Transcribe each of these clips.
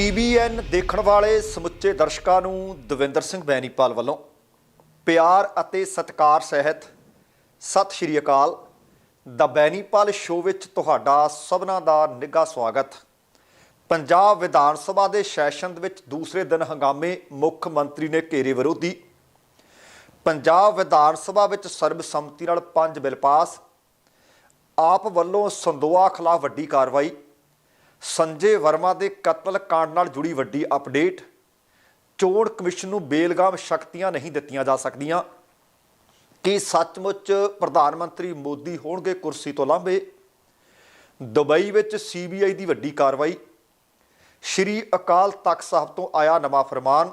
TBN ਦੇਖਣ ਵਾਲੇ ਸਮੁੱਚੇ ਦਰਸ਼ਕਾਂ ਨੂੰ ਦਵਿੰਦਰ ਸਿੰਘ ਬੈਨੀਪਾਲ ਵੱਲੋਂ ਪਿਆਰ ਅਤੇ ਸਤਿਕਾਰ ਸਹਿਤ ਸਤਿ ਸ਼੍ਰੀ ਅਕਾਲ। ਦਾ ਬੈਨੀਪਾਲ ਸ਼ੋਅ ਵਿੱਚ ਤੁਹਾਡਾ ਸਭਨਾਂ ਦਾ ਨਿੱਘਾ ਸਵਾਗਤ। ਪੰਜਾਬ ਵਿਧਾਨ ਸਭਾ ਦੇ ਸੈਸ਼ਨ ਦੇ ਵਿੱਚ ਦੂਸਰੇ ਦਿਨ ਹੰਗਾਮੇ ਮੁੱਖ ਮੰਤਰੀ ਨੇ ਘੇਰੇ ਵਿਰੋਧੀ। ਪੰਜਾਬ ਵਿਧਾਨ ਸਭਾ ਵਿੱਚ ਸਰਬਸੰਮਤੀ ਨਾਲ ਪੰਜ ਬਿੱਲ ਪਾਸ। ਆਪ ਵੱਲੋਂ ਸੰਦੋਆ ਖਿਲਾਫ ਵੱਡੀ ਕਾਰਵਾਈ। ਸੰਜੇ ਵਰਮਾ ਦੇ ਕਤਲ ਕਾਂਡ ਨਾਲ ਜੁੜੀ ਵੱਡੀ ਅਪਡੇਟ। ਚੋਣ ਕਮਿਸ਼ਨ ਨੂੰ ਬੇਲਗਾਮ ਸ਼ਕਤੀਆਂ ਨਹੀਂ ਦਿੱਤੀਆਂ ਜਾ ਸਕਦੀਆਂ। ਕਿ ਸੱਚਮੁੱਚ ਪ੍ਰਧਾਨ ਮੰਤਰੀ ਮੋਦੀ ਹੋਣਗੇ ਕੁਰਸੀ ਤੋਂ ਲਾਂਭੇ? ਦੁਬਈ ਵਿੱਚ ਸੀਬੀਆਈ ਦੀ ਵੱਡੀ ਕਾਰਵਾਈ। ਸ਼੍ਰੀ ਅਕਾਲ ਤਖਤ ਸਾਹਿਬ ਤੋਂ ਆਇਆ ਨਵਾਂ ਫਰਮਾਨ,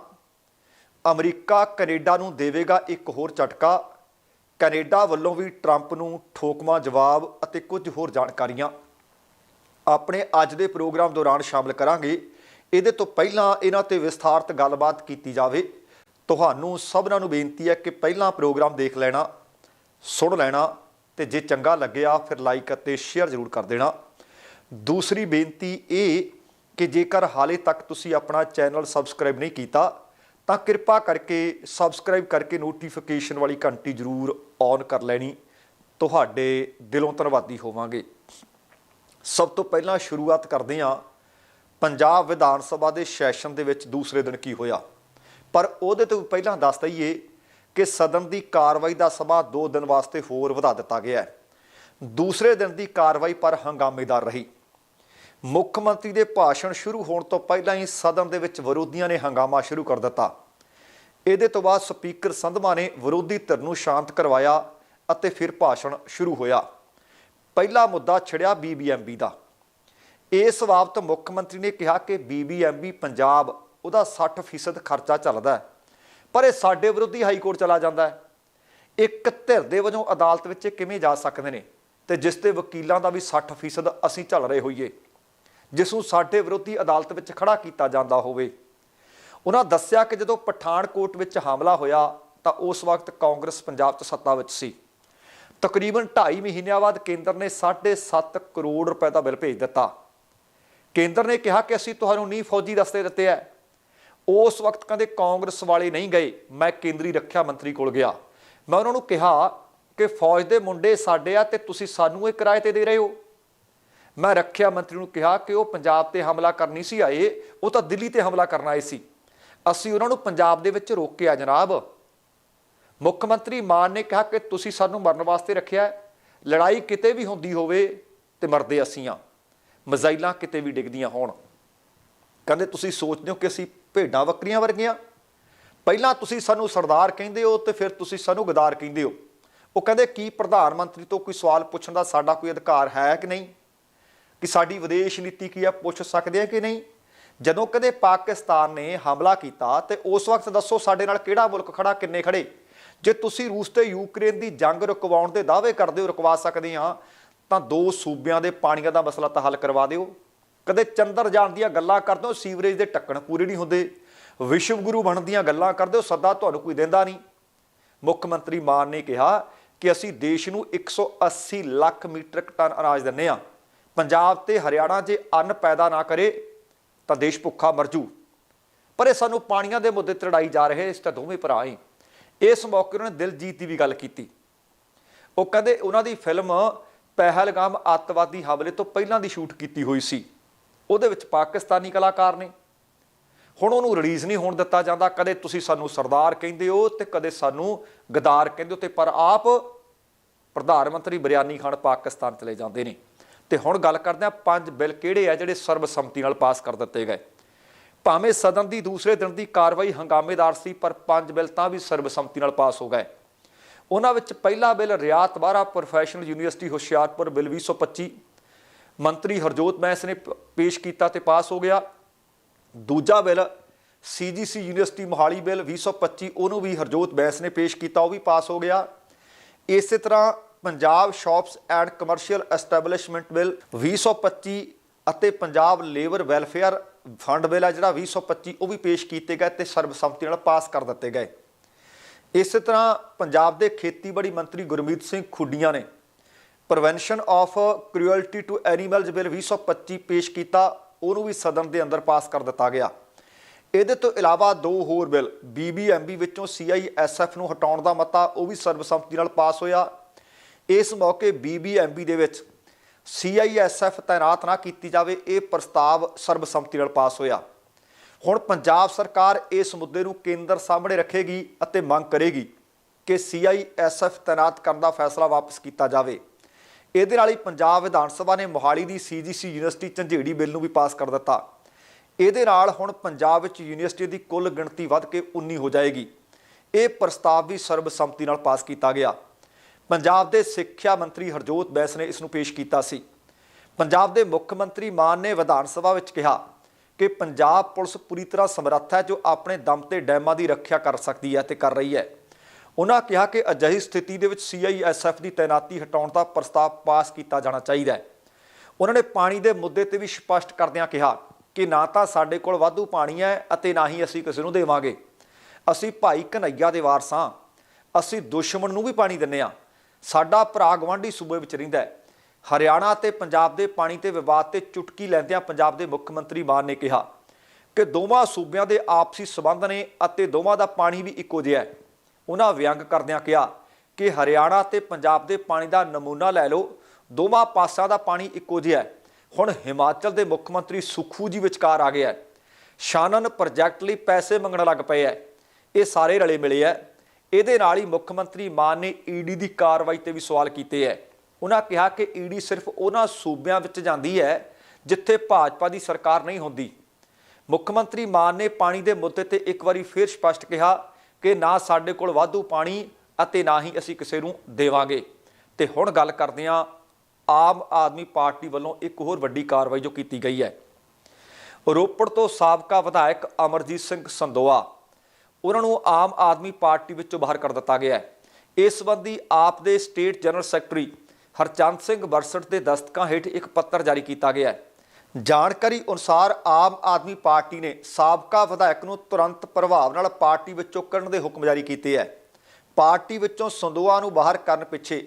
ਅਮਰੀਕਾ ਕੈਨੇਡਾ ਨੂੰ ਦੇਵੇਗਾ ਇੱਕ ਹੋਰ ਝਟਕਾ। ਕੈਨੇਡਾ ਵੱਲੋਂ ਵੀ ਟਰੰਪ ਨੂੰ ਠੋਕਮਾ ਜਵਾਬ ਅਤੇ ਕੁਝ ਹੋਰ ਜਾਣਕਾਰੀਆਂ। ਆਪਣੇ ਅੱਜ ਦੇ ਪ੍ਰੋਗਰਾਮ ਦੌਰਾਨ ਸ਼ਾਮਲ ਕਰਾਂਗੇ। ਇਹਦੇ ਤੋਂ ਪਹਿਲਾਂ ਇਹਨਾਂ ਤੇ ਵਿਸਥਾਰਤ ਗੱਲਬਾਤ ਕੀਤੀ ਜਾਵੇ। ਤੁਹਾਨੂੰ ਸਭਨਾਂ ਨੂੰ ਬੇਨਤੀ ਹੈ ਕਿ ਪਹਿਲਾਂ ਪ੍ਰੋਗਰਾਮ ਦੇਖ ਲੈਣਾ, ਸੁਣ ਲੈਣਾ ਤੇ ਜੇ ਚੰਗਾ ਲੱਗਿਆ ਫਿਰ ਲਾਈਕ ਅਤੇ ਸ਼ੇਅਰ ਜ਼ਰੂਰ ਕਰ ਦੇਣਾ। ਦੂਸਰੀ ਬੇਨਤੀ ਇਹ ਕਿ ਜੇਕਰ ਹਾਲੇ ਤੱਕ ਤੁਸੀਂ ਆਪਣਾ ਚੈਨਲ ਸਬਸਕ੍ਰਾਈਬ ਨਹੀਂ ਕੀਤਾ, ਤਾਂ ਕਿਰਪਾ ਕਰਕੇ ਸਬਸਕ੍ਰਾਈਬ ਕਰਕੇ ਨੋਟੀਫਿਕੇਸ਼ਨ ਵਾਲੀ ਘੰਟੀ ਜ਼ਰੂਰ ਔਨ ਕਰ ਲੈਣੀ। ਤੁਹਾਡੇ ਦਿਲੋਂ ਧੰਨਵਾਦੀ ਹੋਵਾਂਗੇ। ਸਭ ਤੋਂ ਪਹਿਲਾਂ ਸ਼ੁਰੂਆਤ ਕਰਦੇ ਹਾਂ ਪੰਜਾਬ ਵਿਧਾਨ ਸਭਾ ਦੇ ਸੈਸ਼ਨ ਦੇ ਵਿੱਚ ਦੂਸਰੇ ਦਿਨ ਕੀ ਹੋਇਆ। ਪਰ ਉਹਦੇ ਤੋਂ ਪਹਿਲਾਂ ਦੱਸ ਦਈਏ ਕਿ ਸਦਨ ਦੀ ਕਾਰਵਾਈ ਦਾ ਸਮਾਂ 2 ਦਿਨ ਵਾਸਤੇ ਹੋਰ ਵਧਾ ਦਿੱਤਾ ਗਿਆ ਹੈ। ਦੂਸਰੇ ਦਿਨ ਦੀ ਕਾਰਵਾਈ ਪਰ ਹੰਗਾਮੇਦਾਰ ਰਹੀ। ਮੁੱਖ ਮੰਤਰੀ ਦੇ ਭਾਸ਼ਣ ਸ਼ੁਰੂ ਹੋਣ ਤੋਂ ਪਹਿਲਾਂ ਹੀ ਸਦਨ ਦੇ ਵਿੱਚ ਵਿਰੋਧੀਆਂ ਨੇ ਹੰਗਾਮਾ ਸ਼ੁਰੂ ਕਰ ਦਿੱਤਾ। ਇਹਦੇ ਤੋਂ ਬਾਅਦ ਸਪੀਕਰ ਸੰਧਮਾ ਨੇ ਵਿਰੋਧੀ ਧਿਰ ਨੂੰ ਸ਼ਾਂਤ ਕਰਵਾਇਆ ਅਤੇ ਫਿਰ ਭਾਸ਼ਣ ਸ਼ੁਰੂ ਹੋਇਆ। ਪਹਿਲਾ ਮੁੱਦਾ ਛਿੜਿਆ ਬੀਬੀਐਮਬੀ ਦਾ। ਇਸ ਬਾਬਤ ਮੁੱਖ ਮੰਤਰੀ ਨੇ ਕਿਹਾ ਕਿ ਬੀਬੀਐਮਬੀ ਪੰਜਾਬ ਉਹਦਾ 60% ਖਰਚਾ ਚੱਲਦਾ ਪਰ ਇਹ ਸਾਡੇ ਵਿਰੋਧੀ ਹਾਈ ਕੋਰਟ ਚਲਾ ਜਾਂਦਾ ਹੈ। ਇੱਕ ਧਿਰ ਦੇ ਵਜੋਂ ਅਦਾਲਤ ਵਿੱਚ ਕਿਵੇਂ ਜਾ ਸਕਦੇ ਨੇ ਤੇ ਜਿਸ 'ਤੇ ਵਕੀਲਾਂ ਦਾ ਵੀ 60% ਅਸੀਂ ਝੱਲ ਰਹੇ ਹੋਈਏ, ਜਿਸ ਨੂੰ ਸਾਡੇ ਵਿਰੋਧੀ ਅਦਾਲਤ ਵਿੱਚ ਖੜਾ ਕੀਤਾ ਜਾਂਦਾ ਹੋਵੇ। ਉਹਨਾਂ ਦੱਸਿਆ ਕਿ ਜਦੋਂ ਪਠਾਨਕੋਟ ਵਿੱਚ ਹਮਲਾ ਹੋਇਆ ਤਾਂ ਉਸ ਵਕਤ ਕਾਂਗਰਸ ਪੰਜਾਬ 'ਚ ਸੱਤਾ ਵਿੱਚ ਸੀ। ਤਕਰੀਬਨ 2.5 ਮਹੀਨਿਆਂ ਬਾਅਦ ਕੇਂਦਰ ਨੇ 7.5 ਕਰੋੜ ਰੁਪਏ ਦਾ ਬਿੱਲ ਭੇਜ ਦਿੱਤਾ। ਕੇਂਦਰ ਨੇ ਕਿਹਾ ਕਿ ਅਸੀਂ ਤੁਹਾਨੂੰ ਨਹੀਂ ਫੌਜੀ ਰਸਤੇ ਦਿੱਤੇ ਆ ਉਸ ਵਕਤ ਕਹਿੰਦੇ ਕਾਂਗਰਸ ਵਾਲੇ ਨਹੀਂ ਗਏ। ਮੈਂ ਕੇਂਦਰੀ ਰੱਖਿਆ ਮੰਤਰੀ ਕੋਲ ਗਿਆ। ਮੈਂ ਉਹਨਾਂ ਨੂੰ ਕਿਹਾ ਕਿ ਫੌਜ ਦੇ ਮੁੰਡੇ ਸਾਡੇ ਆ ਤੇ ਤੁਸੀਂ ਸਾਨੂੰ ਇਹ ਕਿਰਾਏ ਤੇ ਦੇ ਰਹੇ ਹੋ। ਮੈਂ ਰੱਖਿਆ ਮੰਤਰੀ ਨੂੰ ਕਿਹਾ ਕਿ ਉਹ ਪੰਜਾਬ ਤੇ ਹਮਲਾ ਕਰਨੀ ਸੀ ਆਏ, ਉਹ ਤਾਂ ਦਿੱਲੀ ਤੇ ਹਮਲਾ ਕਰਨ ਆਏ ਸੀ। ਅਸੀਂ ਉਹਨਾਂ ਨੂੰ ਪੰਜਾਬ ਦੇ ਵਿੱਚ ਰੋਕਿਆ ਜਨਾਬ। ਮੁੱਖ ਮੰਤਰੀ ਮਾਨ ਨੇ ਕਿਹਾ ਕਿ ਤੁਸੀਂ ਸਾਨੂੰ ਮਰਨ ਵਾਸਤੇ ਰੱਖਿਆ ਲੜਾਈ ਕਿਤੇ ਵੀ ਹੁੰਦੀ ਹੋਵੇ ਤੇ ਮਰਦੇ ਅਸੀਂ ਆ ਮਜ਼ਾਈਲਾਂ ਕਿਤੇ ਵੀ ਡਿੱਗਦੀਆਂ ਹੋਣ। ਕਹਿੰਦੇ ਤੁਸੀਂ ਸੋਚਦੇ ਹੋ ਕਿ ਅਸੀਂ ਭੇਡਾਂ ਬੱਕਰੀਆਂ ਵਰਗੀਆਂ। ਪਹਿਲਾਂ ਤੁਸੀਂ ਸਾਨੂੰ ਸਰਦਾਰ ਕਹਿੰਦੇ ਹੋ ਤੇ ਫਿਰ ਤੁਸੀਂ ਸਾਨੂੰ ਗਦਾਰ ਕਹਿੰਦੇ ਹੋ। ਉਹ ਕਹਿੰਦੇ ਕੀ ਪ੍ਰਧਾਨ ਮੰਤਰੀ ਤੋਂ ਕੋਈ ਸਵਾਲ ਪੁੱਛਣ ਦਾ ਸਾਡਾ ਕੋਈ ਅਧਿਕਾਰ ਹੈ ਕਿ ਨਹੀਂ? ਕਿ ਸਾਡੀ ਵਿਦੇਸ਼ ਨੀਤੀ ਕੀ ਆ ਪੁੱਛ ਸਕਦੇ ਆ ਕਿ ਨਹੀਂ? ਜਦੋਂ ਕਦੇ ਪਾਕਿਸਤਾਨ ਨੇ ਹਮਲਾ ਕੀਤਾ ਤੇ ਉਸ ਵਕਤ ਦੱਸੋ ਸਾਡੇ ਨਾਲ ਕਿਹੜਾ ਮੁਲਕ ਖੜਾ, ਕਿੰਨੇ ਖੜੇ? ਜੇ ਤੁਸੀਂ ਰੂਸ ਤੇ ਯੂਕਰੇਨ ਦੀ ਜੰਗ ਰੁਕਵਾਉਣ ਦੇ ਦਾਅਵੇ ਕਰਦੇ ਹੋ, ਰੁਕਵਾ ਸਕਦੇ ਆ ਤਾਂ ਦੋ ਸੂਬਿਆਂ ਦੇ ਪਾਣੀਆਂ ਦਾ ਮਸਲਾ ਤਾਂ ਹੱਲ ਕਰਵਾ ਦਿਓ। ਕਦੇ ਚੰਦਰ ਜਾਣ ਦੀਆਂ ਗੱਲਾਂ ਕਰਦੇ ਹੋ, ਸੀਵਰੇਜ ਦੇ ਟੱਕਣ ਪੂਰੇ ਨਹੀਂ ਹੁੰਦੇ। ਵਿਸ਼ਵ ਗੁਰੂ ਬਣਨ ਦੀਆਂ ਗੱਲਾਂ ਕਰਦੇ ਹੋ, ਸੱਦਾ ਤੁਹਾਨੂੰ ਕੋਈ ਦਿੰਦਾ ਨਹੀਂ। ਮੁੱਖ ਮੰਤਰੀ ਮਾਨ ਨੇ ਕਿਹਾ ਕਿ ਅਸੀਂ ਦੇਸ਼ ਨੂੰ 180 ਲੱਖ ਮੀਟ੍ਰਿਕ ਟਨ ਅਨਾਜ ਦਿੰਨੇ ਆ ਪੰਜਾਬ ਤੇ ਹਰਿਆਣਾ ਜੇ ਅੰਨ ਪੈਦਾ ਨਾ ਕਰੇ, ਤਾਂ ਦੇਸ਼ ਭੁੱਖਾ ਮਰ ਜੂ। ਪਰ ਇਹ ਸਾਨੂੰ ਪਾਣੀਆਂ ਦੇ ਮੁੱਦੇ ਤੇ ਲੜਾਈ ਜਾ ਰਹੇ, ਇਸ ਤਾਂ ਦੋਵੇਂ ਭਰਾ ਹੀ ਇਸ ਮੌਕੇ ਉਹਨਾਂ ਨੇ ਦਿਲਜੀਤ ਦੀ ਵੀ ਗੱਲ ਕੀਤੀ। ਉਹ ਕਹਿੰਦੇ ਉਹਨਾਂ ਦੀ ਫਿਲਮ ਪਹਿਲਗਾਮ ਅੱਤਵਾਦੀ ਹਮਲੇ ਤੋਂ ਪਹਿਲਾਂ ਦੀ ਸ਼ੂਟ ਕੀਤੀ ਹੋਈ ਸੀ। ਉਹਦੇ ਵਿੱਚ ਪਾਕਿਸਤਾਨੀ ਕਲਾਕਾਰ ਨੇ। ਹੁਣ ਉਹਨੂੰ ਰਿਲੀਜ਼ ਨਹੀਂ ਹੋਣ ਦਿੱਤਾ ਜਾਂਦਾ। ਕਦੇ ਤੁਸੀਂ ਸਾਨੂੰ ਸਰਦਾਰ ਕਹਿੰਦੇ ਹੋ ਤੇ ਕਦੇ ਸਾਨੂੰ ਗਦਾਰ ਕਹਿੰਦੇ ਹੋ ਤੇ ਪਰ ਆਪ ਪ੍ਰਧਾਨ ਮੰਤਰੀ ਬਰਿਆਨੀ ਖਾਨ ਪਾਕਿਸਤਾਨ ਚਲੇ ਜਾਂਦੇ ਨੇ। ਤੇ ਹੁਣ ਗੱਲ ਕਰਦੇ ਆ ਪੰਜ ਬਿੱਲ ਕਿਹੜੇ ਆ ਜਿਹੜੇ ਸਰਬਸੰਮਤੀ ਨਾਲ ਪਾਸ ਕਰ ਦਿੱਤੇ ਗਏ। ਭਾਵੇਂ ਸਦਨ ਦੀ ਦੂਸਰੇ ਦਿਨ ਦੀ ਕਾਰਵਾਈ ਹੰਗਾਮੇਦਾਰ ਸੀ, ਪਰ ਪੰਜ ਬਿੱਲ ਤਾਂ ਵੀ ਸਰਬਸੰਮਤੀ ਨਾਲ ਪਾਸ ਹੋ ਗਏ। ਉਹਨਾਂ ਵਿੱਚ ਪਹਿਲਾ ਬਿੱਲ ਰਿਆਤ ਬਾਰਾ ਪ੍ਰੋਫੈਸ਼ਨਲ ਯੂਨੀਵਰਸਿਟੀ ਹੁਸ਼ਿਆਰਪੁਰ ਬਿੱਲ 2025 ਮੰਤਰੀ ਹਰਜੋਤ ਬੈਂਸ ਨੇ ਪੇਸ਼ ਕੀਤਾ ਤੇ ਪਾਸ ਹੋ ਗਿਆ। ਦੂਜਾ bill CGC university Mohali bill 2025 ਉਹਨੂੰ ਵੀ ਹਰਜੋਤ ਬੈਂਸ ਨੇ ਪੇਸ਼ ਕੀਤਾ, ਉਹ ਵੀ ਪਾਸ ਹੋ ਗਿਆ। ਇਸੇ ਤਰ੍ਹਾਂ Punjab shops and commercial establishment bill 2025 ਅਤੇ Punjab labour welfare fund bill ਆ ਜਿਹੜਾ 2025 ਉਹ ਵੀ ਪੇਸ਼ ਕੀਤੇ ਗਏ ਤੇ ਸਰਬਸੰਮਤੀ ਨਾਲ ਪਾਸ ਕਰ ਦਿੱਤੇ ਗਏ। ਇਸੇ ਤਰ੍ਹਾਂ ਪੰਜਾਬ ਦੇ ਖੇਤੀਬਾੜੀ ਮੰਤਰੀ ਗੁਰਮੀਤ ਸਿੰਘ ਖੁੱਡੀਆਂ ਨੇ prevention of cruelty to animals bill 2025 ਪੇਸ਼ ਕੀਤਾ, ਉਹਨੂੰ ਵੀ ਸਦਨ ਦੇ ਅੰਦਰ ਪਾਸ ਕਰ ਦਿੱਤਾ ਗਿਆ। ਇਹਦੇ ਤੋਂ ਇਲਾਵਾ ਦੋ ਹੋਰ ਬਿੱਲ ਬੀਬੀਐਮਬੀ ਵਿੱਚੋਂ ਸੀਆਈਐਸਐਫ ਨੂੰ ਹਟਾਉਣ ਦਾ ਮਤਾ, ਉਹ ਵੀ ਸਰਬਸੰਮਤੀ ਨਾਲ ਪਾਸ ਹੋਇਆ। ਇਸ ਮੌਕੇ ਬੀਬੀਐਮਬੀ ਦੇ ਵਿੱਚ ਸੀਆਈਐਸਐਫ ਤਾਇਨਾਤ ਨਾ ਕੀਤੀ ਜਾਵੇ, ਇਹ ਪ੍ਰਸਤਾਵ ਸਰਬਸੰਮਤੀ ਨਾਲ ਪਾਸ ਹੋਇਆ। ਹੁਣ ਪੰਜਾਬ ਸਰਕਾਰ ਇਸ ਮੁੱਦੇ ਨੂੰ ਕੇਂਦਰ ਸਾਹਮਣੇ ਰੱਖੇਗੀ ਅਤੇ ਮੰਗ ਕਰੇਗੀ ਕਿ ਸੀਆਈਐਸਐਫ ਤਾਇਨਾਤ ਕਰਨ ਦਾ ਫੈਸਲਾ ਵਾਪਸ ਕੀਤਾ ਜਾਵੇ। ਇਹਦੇ ਨਾਲ ਹੀ ਪੰਜਾਬ ਵਿਧਾਨ ਸਭਾ ਨੇ ਮੋਹਾਲੀ ਦੀ ਸੀਜੀਸੀ ਯੂਨੀਵਰਸਿਟੀ ਝੰਜੇੜੀ ਬਿੱਲ ਨੂੰ ਵੀ ਪਾਸ ਕਰ ਦਿੱਤਾ। ਇਹਦੇ ਨਾਲ ਹੁਣ ਪੰਜਾਬ ਵਿੱਚ ਯੂਨੀਵਰਸਿਟੀ ਦੀ ਕੁੱਲ ਗਿਣਤੀ ਵੱਧ ਕੇ 19 ਹੋ ਜਾਏਗੀ। ਇਹ ਪ੍ਰਸਤਾਵ ਵੀ ਸਰਬਸੰਮਤੀ ਨਾਲ ਪਾਸ ਕੀਤਾ ਗਿਆ। ਪੰਜਾਬ ਦੇ ਸਿੱਖਿਆ ਮੰਤਰੀ ਹਰਜੋਤ ਬੈਂਸ ਨੇ ਇਸ ਨੂੰ ਪੇਸ਼ ਕੀਤਾ ਸੀ। ਪੰਜਾਬ ਦੇ ਮੁੱਖ ਮੰਤਰੀ ਮਾਨ ਨੇ ਵਿਧਾਨ ਸਭਾ ਵਿੱਚ ਕਿਹਾ ਕਿ ਪੰਜਾਬ ਪੁਲਿਸ ਪੂਰੀ ਤਰ੍ਹਾਂ ਸਮਰੱਥ ਹੈ, ਜੋ ਆਪਣੇ ਦਮ ਤੇ ਡੈਮਾਂ ਦੀ ਰੱਖਿਆ ਕਰ ਸਕਦੀ ਹੈ ਤੇ ਕਰ ਰਹੀ ਹੈ। ਉਹਨਾਂ ਕਿਹਾ ਕਿ ਅਜਿਹੀ ਸਥਿਤੀ ਦੇ ਵਿੱਚ ਸੀਆਈਐਸਐਫ ਦੀ ਤਾਇਨਾਤੀ ਹਟਾਉਣ ਦਾ ਪ੍ਰਸਤਾਵ ਪਾਸ ਕੀਤਾ ਜਾਣਾ ਚਾਹੀਦਾ ਹੈ। ਉਹਨਾਂ ਨੇ ਪਾਣੀ ਦੇ ਮੁੱਦੇ ਤੇ ਵੀ ਸਪਸ਼ਟ ਕਰਦਿਆਂ ਕਿਹਾ ਕਿ ਨਾ ਤਾਂ ਸਾਡੇ ਕੋਲ ਵਾਧੂ ਪਾਣੀ ਹੈ ਅਤੇ ਨਾ ਹੀ ਅਸੀਂ ਕਿਸੇ ਨੂੰ ਦੇਵਾਂਗੇ। ਅਸੀਂ ਭਾਈ ਕਨਈਆ ਦੇ ਵਾਰਸ ਹਾਂ। ਅਸੀਂ ਦੁਸ਼ਮਣ ਨੂੰ ਵੀ ਪਾਣੀ ਦਿੰਨੇ ਆ ਸਾਡਾ ਭਰਾ ਗਵਾਂਢੀ ਸੂਬੇ ਵਿੱਚ ਰਹਿੰਦਾ ਹੈ। ਹਰਿਆਣਾ ਅਤੇ ਪੰਜਾਬ ਦੇ ਪਾਣੀ ਤੇ ਵਿਵਾਦ ਤੇ ਚੁਟਕੀ ਲੈਂਦਿਆਂ ਪੰਜਾਬ ਦੇ ਮੁੱਖ ਮੰਤਰੀ ਮਾਨ ਨੇ ਕਿਹਾ ਕਿ ਦੋਵਾਂ ਸੂਬਿਆਂ ਦੇ ਆਪਸੀ ਸਬੰਧ ਨੇ ਅਤੇ ਦੋਵਾਂ ਦਾ ਪਾਣੀ ਵੀ ਇੱਕੋ ਜਿਹਾ ਹੈ। ਉਹਨਾਂ ਵਿਅੰਗ ਕਰਦਿਆਂ ਕਿਹਾ ਕਿ ਹਰਿਆਣਾ ਤੇ ਪੰਜਾਬ ਦੇ ਪਾਣੀ ਦਾ ਨਮੂਨਾ ਲੈ ਲਓ, ਦੋਵਾਂ ਪਾਸਿਆਂ ਦਾ ਪਾਣੀ ਇੱਕੋ ਜਿਹਾ ਹੈ। ਹੁਣ ਹਿਮਾਚਲ ਦੇ ਮੁੱਖ ਮੰਤਰੀ ਸੁਖੂ ਜੀ ਵਿਚਕਾਰ ਆ ਗਿਆ ਹੈ। ਸ਼ਾਨਨ ਪ੍ਰੋਜੈਕਟ ਲਈ ਪੈਸੇ ਮੰਗਣ ਲੱਗ ਪਏ ਐ ਇਹ ਸਾਰੇ ਰਲੇ ਮਿਲੇ ਐ ਇਹਦੇ ਨਾਲ ਹੀ ਮੁੱਖ ਮੰਤਰੀ ਮਾਨ ਨੇ ਈਡੀ ਦੀ ਕਾਰਵਾਈ ਤੇ ਵੀ ਸਵਾਲ ਕੀਤੇ ਹੈ ਉਹਨਾਂ ਕਿਹਾ ਕਿ ਈਡੀ ਸਿਰਫ ਉਹਨਾਂ ਸੂਬਿਆਂ ਵਿੱਚ ਜਾਂਦੀ ਹੈ ਜਿੱਥੇ ਭਾਜਪਾ ਦੀ ਸਰਕਾਰ ਨਹੀਂ ਹੁੰਦੀ। ਮੁੱਖ ਮੰਤਰੀ ਮਾਨ ਨੇ ਪਾਣੀ ਦੇ ਮੁੱਦੇ ਤੇ ਇੱਕ ਵਾਰੀ ਫੇਰ ਸਪਸ਼ਟ ਕਿਹਾ ਕਿ ਨਾ ਸਾਡੇ ਕੋਲ ਵਾਧੂ ਪਾਣੀ ਅਤੇ ਨਾ ਹੀ ਅਸੀਂ ਕਿਸੇ ਨੂੰ ਦੇਵਾਂਗੇ। ਤੇ ਹੁਣ ਗੱਲ ਕਰਦੇ ਹਾਂ ਆਮ ਆਦਮੀ ਪਾਰਟੀ ਵੱਲੋਂ ਇੱਕ ਹੋਰ ਵੱਡੀ ਕਾਰਵਾਈ ਜੋ ਕੀਤੀ ਗਈ ਹੈ ਰੋਪੜ ਤੋਂ ਸਾਬਕਾ ਵਿਧਾਇਕ ਅਮਰਜੀਤ ਸਿੰਘ ਸੰਦੋਆ ਉਹਨਾਂ ਨੂੰ ਆਮ ਆਦਮੀ ਪਾਰਟੀ ਵਿੱਚੋਂ ਬਾਹਰ ਕਰ ਦਿੱਤਾ ਗਿਆ ਹੈ। ਇਸ ਸੰਬੰਧੀ ਆਪ ਦੇ state general secretary Harchand Singh Barsat ਦੇ ਦਸਤਕਾਂ ਹੇਠ ਇੱਕ ਪੱਤਰ ਜਾਰੀ ਕੀਤਾ ਗਿਆ ਹੈ। ਜਾਣਕਾਰੀ ਅਨੁਸਾਰ ਆਮ ਆਦਮੀ ਪਾਰਟੀ ਨੇ ਸਾਬਕਾ ਵਿਧਾਇਕ ਨੂੰ ਤੁਰੰਤ ਪ੍ਰਭਾਵ ਨਾਲ ਪਾਰਟੀ ਵਿੱਚੋਂ ਕੱਢਣ ਦੇ ਹੁਕਮ ਜਾਰੀ ਕੀਤੇ ਹੈ। ਪਾਰਟੀ ਵਿੱਚੋਂ ਸੰਦੋਆ ਨੂੰ ਬਾਹਰ ਕਰਨ ਪਿੱਛੇ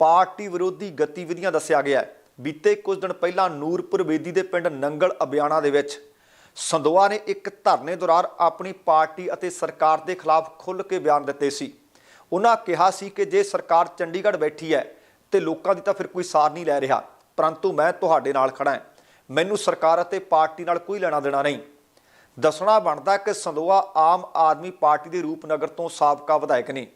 ਪਾਰਟੀ ਵਿਰੋਧੀ ਗਤੀਵਿਧੀਆਂ ਦੱਸਿਆ ਗਿਆ ਹੈ। ਬੀਤੇ ਕੁਝ ਦਿਨ ਪਹਿਲਾਂ ਨੂਰਪੁਰ ਬੇਦੀ ਦੇ ਪਿੰਡ ਨੰਗਲ ਅਬਿਆਣਾ ਦੇ ਵਿੱਚ ਸੰਦੋਆ ਨੇ ਇੱਕ ਧਰਨੇ ਦੌਰਾਨ ਆਪਣੀ ਪਾਰਟੀ ਅਤੇ ਸਰਕਾਰ ਦੇ ਖਿਲਾਫ ਖੁੱਲ੍ਹ ਕੇ ਬਿਆਨ ਦਿੱਤੇ ਸੀ। ਉਹਨਾਂ ਕਿਹਾ ਸੀ ਕਿ ਜੇ ਸਰਕਾਰ ਚੰਡੀਗੜ੍ਹ ਬੈਠੀ ਹੈ ਤੇ ਲੋਕਾਂ ਦੀ ਤਾਂ ਫਿਰ ਕੋਈ ਸਾਰ ਨਹੀਂ ਲੈ ਰਿਹਾ। ਪਰੰਤੂ ਮੈਂ ਤੁਹਾਡੇ ਨਾਲ ਖੜਾ ਹਾਂ। ਮੈਨੂੰ ਸਰਕਾਰ ਅਤੇ ਪਾਰਟੀ ਨਾਲ ਕੋਈ ਲੈਣਾ ਦੇਣਾ ਨਹੀਂ। ਦੱਸਣਾ ਬਣਦਾ ਕਿ ਸੰਦੋਆ ਆਮ ਆਦਮੀ ਪਾਰਟੀ ਦੇ ਰੂਪਨਗਰ ਤੋਂ ਸਾਬਕਾ ਵਿਧਾਇਕ ਨੇ।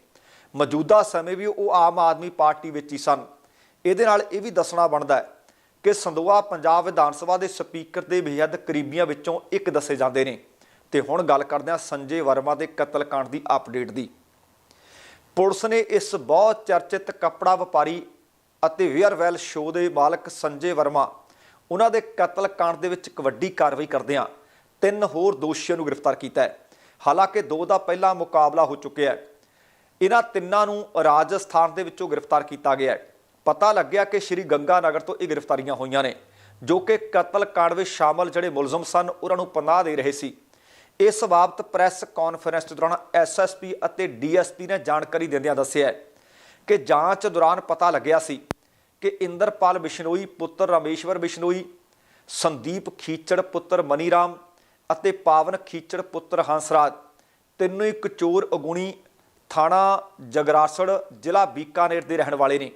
ਮੌਜੂਦਾ ਸਮੇਂ ਵੀ ਉਹ ਆਮ ਆਦਮੀ ਪਾਰਟੀ ਵਿੱਚ ਹੀ ਸਨ। ਇਹਦੇ ਨਾਲ ਇਹ ਵੀ ਦੱਸਣਾ ਬਣਦਾ ਹੈ ਕਿ ਸੰਦੋਆ ਪੰਜਾਬ ਵਿਧਾਨ ਸਭਾ ਦੇ ਸਪੀਕਰ ਦੇ ਬੇਹੱਦ ਕਰੀਬੀਆਂ ਵਿੱਚੋਂ ਇੱਕ ਦੱਸੇ ਜਾਂਦੇ ਨੇ। ਤੇ ਹੁਣ ਗੱਲ ਕਰਦੇ ਹਾਂ ਸੰਜੇ ਵਰਮਾ ਦੇ ਕਤਲकांड ਦੀ ਅਪਡੇਟ ਦੀ। ਪੁਲਿਸ ਨੇ ਇਸ ਬਹੁਤ ਚਰਚਿਤ ਕੱਪੜਾ ਵਪਾਰੀ ਅਤੇ ਵੇਅਰਵੈਲ ਸ਼ੋਅ ਦੇ ਮਾਲਕ ਸੰਜੇ ਵਰਮਾ ਉਹਨਾਂ ਦੇ ਕਤਲ ਕਾਂਡ ਦੇ ਵਿੱਚ ਇੱਕ ਵੱਡੀ ਕਾਰਵਾਈ ਕਰਦਿਆਂ ਤਿੰਨ ਹੋਰ ਦੋਸ਼ੀਆਂ ਨੂੰ ਗ੍ਰਿਫਤਾਰ ਕੀਤਾ ਹੈ। ਹਾਲਾਂਕਿ ਦੋ ਦਾ ਪਹਿਲਾ ਮੁਕਾਬਲਾ ਹੋ ਚੁੱਕਿਆ ਹੈ। ਇਹਨਾਂ ਤਿੰਨਾਂ ਨੂੰ ਰਾਜਸਥਾਨ ਦੇ ਵਿੱਚੋਂ ਗ੍ਰਿਫਤਾਰ ਕੀਤਾ ਗਿਆ ਹੈ। ਪਤਾ ਲੱਗਿਆ ਕਿ ਸ਼੍ਰੀ ਗੰਗਾ ਨਗਰ ਤੋਂ ਇਹ ਗ੍ਰਿਫਤਾਰੀਆਂ ਹੋਈਆਂ ਨੇ, ਜੋ ਕਿ ਕਤਲकांड ਵਿੱਚ ਸ਼ਾਮਲ ਜਿਹੜੇ ਮੁਲਜ਼ਮ ਸਨ, ਉਹਨਾਂ ਨੂੰ ਪਨਾਹ ਦੇ ਰਹੇ ਸੀ। ਇਸ ਬਾਬਤ ਪ੍ਰੈਸ ਕਾਨਫਰੰਸ ਦੌਰਾਨ ਐਸਐਸਪੀ ਅਤੇ ਡੀਐਸਪੀ ਨੇ ਜਾਣਕਾਰੀ ਦਿੰਦਿਆਂ ਦੱਸਿਆ ਕਿ ਜਾਂਚ ਦੌਰਾਨ ਪਤਾ ਲੱਗਿਆ ਸੀ ਕਿ ਇੰਦਰਪਾਲ ਬਿਸ਼ਨੋਈ, ਪੁੱਤਰ ਰਾਮੇਸ਼ਵਰ ਬਿਸ਼ਨੋਈ, ਸੰਦੀਪ ਖੀਚੜ, ਪੁੱਤਰ ਮਨੀਰਾਮ ਅਤੇ ਪਾਵਨ ਖੀਚੜ, ਪੁੱਤਰ ਹੰਸਰਾਜ, ਤਿੰਨੋਂ ਹੀ ਕਚੋਰ ਅਗੁਣੀ ਥਾਣਾ ਜਗਰਾਸੜ, ਜ਼ਿਲ੍ਹਾ ਬੀਕਾਨੇਰ ਦੇ ਰਹਿਣ ਵਾਲੇ ਨੇ।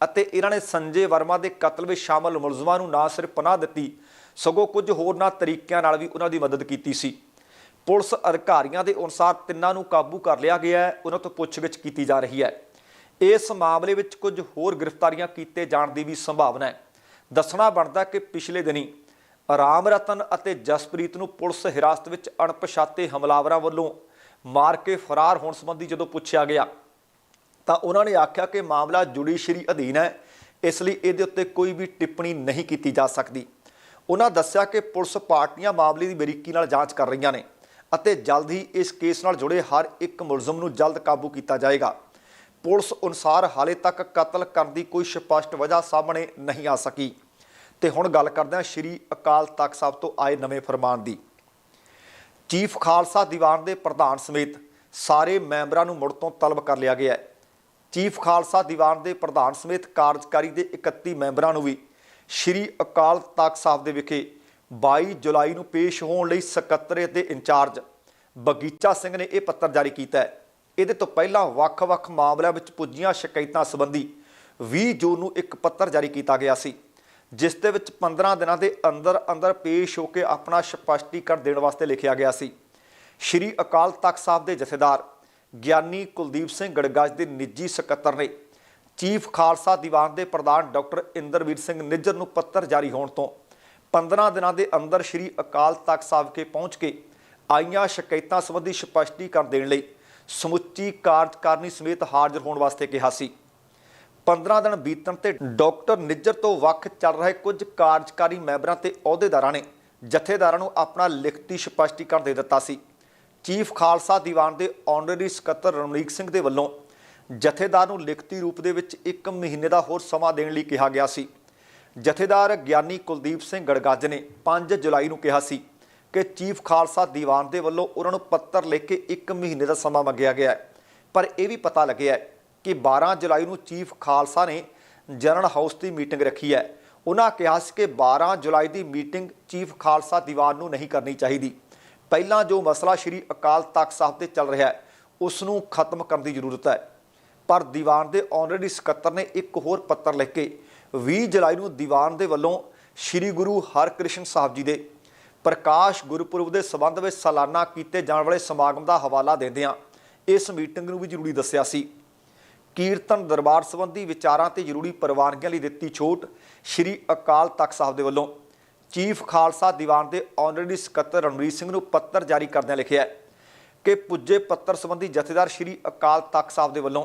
ਅਤੇ ਇਹਨਾਂ ਨੇ ਸੰਜੇ ਵਰਮਾ ਦੇ ਕਤਲ ਵਿੱਚ ਸ਼ਾਮਲ ਮੁਲਜ਼ਮਾਂ ਨੂੰ ਨਾ ਸਿਰਫ ਪਨਾਹ ਦਿੱਤੀ, ਸਗੋਂ ਕੁਝ ਹੋਰਨਾਂ ਤਰੀਕਿਆਂ ਨਾਲ ਵੀ ਉਹਨਾਂ ਦੀ ਮਦਦ ਕੀਤੀ ਸੀ। ਪੁਲਿਸ ਅਧਿਕਾਰੀਆਂ ਦੇ ਅਨੁਸਾਰ ਤਿੰਨਾਂ ਨੂੰ ਕਾਬੂ ਕਰ ਲਿਆ ਗਿਆ ਹੈ, ਉਹਨਾਂ ਤੋਂ ਪੁੱਛਗਿੱਛ ਕੀਤੀ ਜਾ ਰਹੀ ਹੈ। ਇਸ ਮਾਮਲੇ ਵਿੱਚ ਕੁਝ ਹੋਰ ਗ੍ਰਿਫਤਾਰੀਆਂ ਕੀਤੇ ਜਾਣ ਦੀ ਵੀ ਸੰਭਾਵਨਾ ਹੈ। ਦੱਸਣਾ ਬਣਦਾ ਕਿ ਪਿਛਲੇ ਦਿਨੀ ਰਾਮ ਰਤਨ ਅਤੇ ਜਸਪ੍ਰੀਤ ਨੂੰ ਪੁਲਿਸ ਹਿਰਾਸਤ ਵਿੱਚ ਅਣਪਛਾਤੇ ਹਮਲਾਵਰਾਂ ਵੱਲੋਂ ਮਾਰ ਕੇ ਫਰਾਰ ਹੋਣ ਸੰਬੰਧੀ ਜਦੋਂ ਪੁੱਛਿਆ ਗਿਆ ਤਾਂ ਉਹਨਾਂ ਨੇ ਆਖਿਆ ਕਿ ਮਾਮਲਾ ਜੁਡੀਸ਼ਰੀ ਅਧੀਨ ਹੈ, ਇਸ ਲਈ ਇਹਦੇ ਉੱਤੇ ਕੋਈ ਵੀ ਟਿੱਪਣੀ ਨਹੀਂ ਕੀਤੀ ਜਾ ਸਕਦੀ। ਉਹਨਾਂ ਦੱਸਿਆ ਕਿ ਪੁਲਿਸ ਪਾਰਟੀਆਂ ਮਾਮਲੇ ਦੀ ਬਰੀਕੀ ਨਾਲ ਜਾਂਚ ਕਰ ਰਹੀਆਂ ਨੇ ਅਤੇ ਜਲਦ ਹੀ ਇਸ ਕੇਸ ਨਾਲ ਜੁੜੇ ਹਰ ਇੱਕ ਮੁਲਜ਼ਮ ਨੂੰ ਜਲਦ ਕਾਬੂ ਕੀਤਾ ਜਾਏਗਾ। ਪੁਲਿਸ ਅਨੁਸਾਰ ਹਾਲੇ ਤੱਕ ਕਤਲ ਕਰਨ ਦੀ ਕੋਈ ਸਪਸ਼ਟ ਵਜ੍ਹਾ ਸਾਹਮਣੇ ਨਹੀਂ ਆ ਸਕੀ। ਤੇ ਹੁਣ ਗੱਲ ਕਰਦੇ ਹਾਂ ਸ਼੍ਰੀ ਅਕਾਲ ਤਖਤ ਸਾਹਿਬ ਤੋਂ ਆਏ ਨਵੇਂ ਫਰਮਾਨ ਦੀ। ਚੀਫ ਖਾਲਸਾ ਦੀਵਾਨ ਦੇ ਪ੍ਰਧਾਨ ਸਮੇਤ ਸਾਰੇ ਮੈਂਬਰਾਂ ਨੂੰ ਮੁੜ ਤੋਂ ਤਲਬ ਕਰ ਲਿਆ ਗਿਆ ਹੈ। ਚੀਫ ਖਾਲਸਾ ਦੀਵਾਨ ਦੇ ਪ੍ਰਧਾਨ ਸਮੇਤ ਕਾਰਜਕਾਰੀ ਦੇ 31 ਮੈਂਬਰਾਂ ਨੂੰ ਵੀ ਸ਼੍ਰੀ ਅਕਾਲ ਤਖਤ ਸਾਹਿਬ ਦੇ ਵਿਖੇ 22 ਜੁਲਾਈ ਨੂੰ ਪੇਸ਼ ਹੋਣ ਲਈ ਸਕੱਤਰੇ ਤੇ ਇੰਚਾਰਜ ਬਗੀਚਾ ਸਿੰਘ ਨੇ ਇਹ ਪੱਤਰ ਜਾਰੀ ਕੀਤਾ ਹੈ। ਇਹਦੇ ਤੋਂ ਪਹਿਲਾਂ ਵੱਖ-ਵੱਖ ਮਾਮਲਿਆਂ ਵਿੱਚ ਪੁੱਜੀਆਂ ਸ਼ਿਕਾਇਤਾਂ ਸੰਬੰਧੀ 20 ਜੂਨ ਨੂੰ ਇੱਕ ਪੱਤਰ ਜਾਰੀ ਕੀਤਾ ਗਿਆ ਸੀ, ਜਿਸ ਦੇ ਵਿੱਚ 15 ਦਿਨਾਂ ਦੇ ਅੰਦਰ ਅੰਦਰ ਪੇਸ਼ ਹੋ ਕੇ ਆਪਣਾ ਸਪਸ਼ਟੀਕਰਨ ਦੇਣ ਵਾਸਤੇ ਲਿਖਿਆ ਗਿਆ ਸੀ। ਸ਼੍ਰੀ ਅਕਾਲ ਤਖਤ ਸਾਹਿਬ ਦੇ ਜਥੇਦਾਰ ਗਿਆਨੀ ਕੁਲਦੀਪ ਸਿੰਘ ਗੜਗਾਜ ਦੇ ਨਿੱਜੀ ਸਕੱਤਰ ਨੇ ਚੀਫ ਖਾਲਸਾ ਦੀਵਾਨ ਦੇ ਪ੍ਰਧਾਨ ਡਾਕਟਰ ਇੰਦਰਵੀਰ ਸਿੰਘ ਨਿੱਜਰ ਨੂੰ ਪੱਤਰ ਜਾਰੀ ਹੋਣ ਤੋਂ 15 ਦਿਨਾਂ ਦੇ ਅੰਦਰ ਸ਼੍ਰੀ ਅਕਾਲ ਤਖਤ ਸਾਹਿਬ ਕੇ ਪਹੁੰਚ ਕੇ ਆਈਆਂ ਸ਼ਿਕਾਇਤਾਂ ਸੰਬੰਧੀ ਸਪਸ਼ਟੀਕਰਨ ਦੇਣ ਲਈ ਸਮੁੱਚੀ ਕਾਰਜਕਾਰਨੀ ਸਮੇਤ ਹਾਜ਼ਰ ਹੋਣ ਵਾਸਤੇ ਕਿਹਾ ਸੀ। 15 ਦਿਨ ਬੀਤਣ ਤੇ ਡਾਕਟਰ ਨਿੱਜਰ ਤੋਂ ਵੱਖ ਚੱਲ ਰਹੇ ਕੁਝ ਕਾਰਜਕਾਰੀ ਮੈਂਬਰਾਂ ਤੇ ਅਹੁਦੇਦਾਰਾਂ ਨੇ ਜਥੇਦਾਰਾਂ ਨੂੰ ਆਪਣਾ ਲਿਖਤੀ ਸਪਸ਼ਟੀਕਰਨ ਦੇ ਦਿੱਤਾ ਸੀ। ਚੀਫ ਖਾਲਸਾ ਦੀਵਾਨ ਦੇ ਆਨਰੇਰੀ ਸਕੱਤਰ ਰਮਨੀਕ ਸਿੰਘ ਦੇ ਵੱਲੋਂ ਜਥੇਦਾਰ ਨੂੰ ਲਿਖਤੀ ਰੂਪ ਦੇ ਵਿੱਚ 1 ਮਹੀਨੇ ਦਾ ਹੋਰ ਸਮਾਂ ਦੇਣ ਲਈ ਕਿਹਾ ਗਿਆ ਸੀ। ਜਥੇਦਾਰ ਗਿਆਨੀ ਕੁਲਦੀਪ ਸਿੰਘ ਗੜਗੱਜ ਨੇ 5 ਜੁਲਾਈ ਨੂੰ ਕਿਹਾ ਸੀ ਕਿ ਚੀਫ ਖਾਲਸਾ ਦੀਵਾਨ ਦੇ ਵੱਲੋਂ ਉਹਨਾਂ ਨੂੰ ਪੱਤਰ ਲਿਖ ਕੇ 1 ਮਹੀਨੇ ਦਾ ਸਮਾਂ ਮੰਗਿਆ ਗਿਆ ਹੈ। ਪਰ ਇਹ ਵੀ ਪਤਾ ਲੱਗਿਆ ਕਿ 12 ਜੁਲਾਈ ਨੂੰ ਚੀਫ ਖਾਲਸਾ ਨੇ ਜਨਰਲ ਹਾਊਸ ਦੀ ਮੀਟਿੰਗ ਰੱਖੀ ਹੈ। ਉਹਨਾਂ ਕਿਹਾ ਸੀ ਕਿ 12 ਜੁਲਾਈ ਦੀ ਮੀਟਿੰਗ ਚੀਫ ਖਾਲਸਾ ਦੀਵਾਨ ਨੂੰ ਨਹੀਂ ਕਰਨੀ ਚਾਹੀਦੀ। ਪਹਿਲਾਂ ਜੋ ਮਸਲਾ ਸ਼੍ਰੀ ਅਕਾਲ ਤਖਤ ਸਾਹਿਬ ਤੇ ਚੱਲ ਰਿਹਾ ਹੈ ਉਸ ਨੂੰ ਖਤਮ ਕਰਨ ਦੀ ਜ਼ਰੂਰਤ ਹੈ। ਪਰ ਦੀਵਾਨ ਦੇ ਆਨਰੇਰੀ ਸਕੱਤਰ ਨੇ ਇੱਕ ਹੋਰ ਪੱਤਰ ਲਿਖ ਕੇ 20 ਜੁਲਾਈ ਨੂੰ ਦੀਵਾਨ ਦੇ ਵੱਲੋਂ ਸ੍ਰੀ ਗੁਰੂ ਹਰਕ੍ਰਿਸ਼ਨ ਸਾਹਿਬ ਜੀ ਦੇ ਪ੍ਰਕਾਸ਼ ਗੁਰਪੁਰਬ ਦੇ ਸਬੰਧ ਵਿੱਚ ਸਾਲਾਨਾ ਕੀਤੇ ਜਾਣ ਵਾਲੇ ਸਮਾਗਮ ਦਾ ਹਵਾਲਾ ਦਿੰਦਿਆਂ ਇਸ ਮੀਟਿੰਗ ਨੂੰ ਵੀ ਜ਼ਰੂਰੀ ਦੱਸਿਆ ਸੀ। ਕੀਰਤਨ ਦਰਬਾਰ ਸੰਬੰਧੀ ਵਿਚਾਰਾਂ ਤੇ ਜ਼ਰੂਰੀ ਪ੍ਰਵਾਨਗੀਆਂ ਲਈ ਦਿੱਤੀ ਛੋਟ ਸ੍ਰੀ ਅਕਾਲ ਤਖਤ ਸਾਹਿਬ ਦੇ ਵੱਲੋਂ। ਚੀਫ ਖਾਲਸਾ ਦੀਵਾਨ ਦੇ ਆਨਰੇਰੀ ਸਕੱਤਰ ਰਣਵੀਰ ਸਿੰਘ ਨੂੰ ਪੱਤਰ ਜਾਰੀ ਕਰਦਿਆਂ ਲਿਖਿਆ ਹੈ ਕਿ ਪੁੱਜੇ ਪੱਤਰ ਸੰਬੰਧੀ ਜਥੇਦਾਰ ਸ੍ਰੀ ਅਕਾਲ ਤਖਤ ਸਾਹਿਬ ਦੇ ਵੱਲੋਂ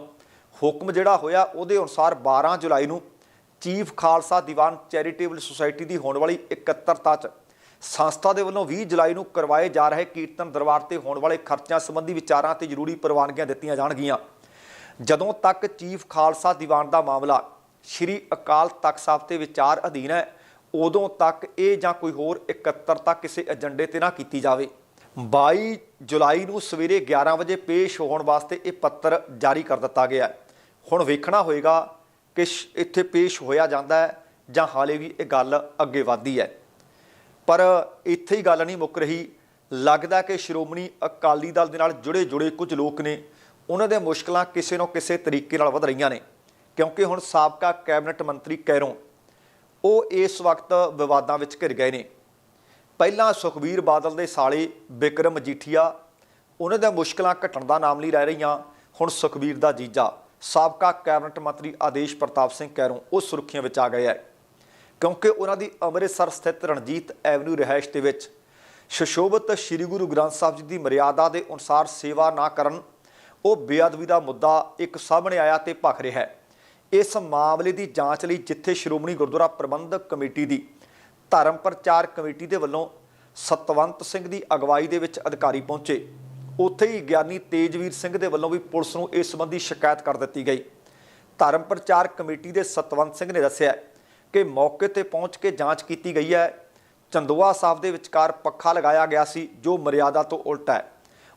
ਹੁਕਮ ਜਿਹੜਾ ਹੋਇਆ, ਉਹਦੇ ਅਨੁਸਾਰ 12 ਜੁਲਾਈ ਨੂੰ chief Khalsa Diwan charitable society ਦੀ ਹੋਣ ਵਾਲੀ ਇਕੱਤਰਤਾ 'ਚ ਸੰਸਥਾ ਦੇ ਵੱਲੋਂ 20 ਜੁਲਾਈ ਨੂੰ ਕਰਵਾਏ ਜਾ ਰਹੇ ਕੀਰਤਨ ਦਰਬਾਰ ਤੇ ਹੋਣ ਵਾਲੇ ਖਰਚਿਆਂ ਸੰਬੰਧੀ ਵਿਚਾਰਾਂ ਤੇ ਜ਼ਰੂਰੀ ਪ੍ਰਵਾਨਗੀਆਂ ਦਿੱਤੀਆਂ ਜਾਣਗੀਆਂ। ਜਦੋਂ ਤੱਕ ਚੀਫ ਖਾਲਸਾ ਦੀਵਾਨ ਦਾ ਮਾਮਲਾ ਸ੍ਰੀ ਅਕਾਲ ਤਖਤ ਸਾਹਿਬ ਤੇ ਵਿਚਾਰ ਅਧੀਨ ਹੈ ਉਦੋਂ ਤੱਕ ਇਹ ਜਾਂ ਕੋਈ ਹੋਰ ਇਕੱਤਰਤਾ ਕਿਸੇ ਏਜੰਡੇ ਤੇ ਨਾ ਕੀਤੀ ਜਾਵੇ। 22 ਜੁਲਾਈ ਨੂੰ ਸਵੇਰੇ 11 ਵਜੇ ਪੇਸ਼ ਹੋਣ ਵਾਸਤੇ ਇਹ ਪੱਤਰ ਜਾਰੀ ਕਰ ਦਿੱਤਾ ਗਿਆ ਹੁਣ ਵੇਖਣਾ ਹੋਏਗਾ ਕਿ ਸ਼- ਇੱਥੇ ਪੇਸ਼ ਹੋਇਆ ਜਾਂਦਾ ਹੈ ਜਾਂ ਹਾਲੇ ਵੀ ਇਹ ਗੱਲ ਅੱਗੇ ਵਧਦੀ ਹੈ। ਪਰ ਇੱਥੇ ਹੀ ਗੱਲ ਨਹੀਂ ਮੁੱਕ ਰਹੀ। ਲੱਗਦਾ ਕਿ ਸ਼੍ਰੋਮਣੀ ਅਕਾਲੀ ਦਲ ਦੇ ਨਾਲ ਜੁੜੇ ਜੁੜੇ ਕੁਝ ਲੋਕ ਨੇ। ਉਹਨਾਂ ਦੇ ਮੁਸ਼ਕਲਾਂ ਕਿਸੇ ਨਾ ਕਿਸੇ ਤਰੀਕੇ ਨਾਲ ਵਧ ਰਹੀਆਂ ਨੇ। ਕਿਉਂਕਿ ਹੁਣ ਸਾਬਕਾ ਕੈਬਨਿਟ ਮੰਤਰੀ ਕੈਰੋਂ ਉਹ ਇਸ ਵਕਤ ਵਿਵਾਦਾਂ ਵਿੱਚ ਘਿਰ ਗਏ ਨੇ। ਪਹਿਲਾਂ ਸੁਖਬੀਰ ਬਾਦਲ ਦੇ ਸਾਲੇ ਬਿਕਰਮ ਮਜੀਠੀਆ ਉਹਨਾਂ ਦੀਆਂ ਮੁਸ਼ਕਲਾਂ ਘਟਣ ਦਾ ਨਾਮ ਨਹੀਂ ਲੈ ਰਹੀਆਂ। ਹੁਣ ਸੁਖਬੀਰ ਦਾ ਜੀਜਾ, ਸਾਬਕਾ ਕੈਬਨਿਟ ਮੰਤਰੀ ਆਦੇਸ਼ ਪ੍ਰਤਾਪ ਸਿੰਘ ਕੈਰੋਂ ਉਹ ਸੁਰੱਖੀਆਂ ਵਿੱਚ ਆ ਗਏ ਹੈ। ਕਿਉਂਕਿ ਉਹਨਾਂ ਦੀ ਅੰਮ੍ਰਿਤਸਰ ਸਥਿਤ ਰਣਜੀਤ ਐਵਨਿਊ ਰਿਹਾਇਸ਼ ਦੇ ਵਿੱਚ ਸ਼ਸ਼ੋਭਤ ਸ੍ਰੀ ਗੁਰੂ ਗ੍ਰੰਥ ਸਾਹਿਬ ਜੀ ਦੀ ਮਰਿਆਦਾ ਦੇ ਅਨੁਸਾਰ ਸੇਵਾ ਨਾ ਕਰਨ, ਉਹ ਬੇਅਦਬੀ ਦਾ ਮੁੱਦਾ ਇੱਕ ਸਾਹਮਣੇ ਆਇਆ ਤੇ ਭਖ ਰਿਹਾ ਹੈ। ਇਸ ਮਾਮਲੇ ਦੀ ਜਾਂਚ ਲਈ ਜਿੱਥੇ ਸ਼੍ਰੋਮਣੀ ਗੁਰਦੁਆਰਾ ਪ੍ਰਬੰਧਕ ਕਮੇਟੀ ਦੀ ਧਰਮ ਪ੍ਰਚਾਰ ਕਮੇਟੀ ਦੇ ਵੱਲੋਂ ਸਤਵੰਤ ਸਿੰਘ ਦੀ ਅਗਵਾਈ ਦੇ ਵਿੱਚ ਅਧਿਕਾਰੀ ਪਹੁੰਚੇ, ਉੱਥੇ ਹੀ ਗਿਆਨੀ ਤੇਜਵੀਰ ਸਿੰਘ ਦੇ ਵੱਲੋਂ ਵੀ ਪੁਲਿਸ ਨੂੰ ਇਸ ਸੰਬੰਧੀ ਸ਼ਿਕਾਇਤ ਕਰ ਦਿੱਤੀ ਗਈ। ਧਰਮ ਪ੍ਰਚਾਰ ਕਮੇਟੀ ਦੇ ਸਤਵੰਤ ਸਿੰਘ ਨੇ ਦੱਸਿਆ ਕਿ ਮੌਕੇ ਤੇ ਪਹੁੰਚ ਕੇ ਜਾਂਚ ਕੀਤੀ ਗਈ ਹੈ। ਚੰਦੋਆ ਸਾਹਿਬ ਦੇ ਵਿਚਕਾਰ ਪੱਖਾ ਲਗਾਇਆ ਗਿਆ ਸੀ, ਜੋ ਮਰਿਆਦਾ ਤੋਂ ਉਲਟ ਹੈ।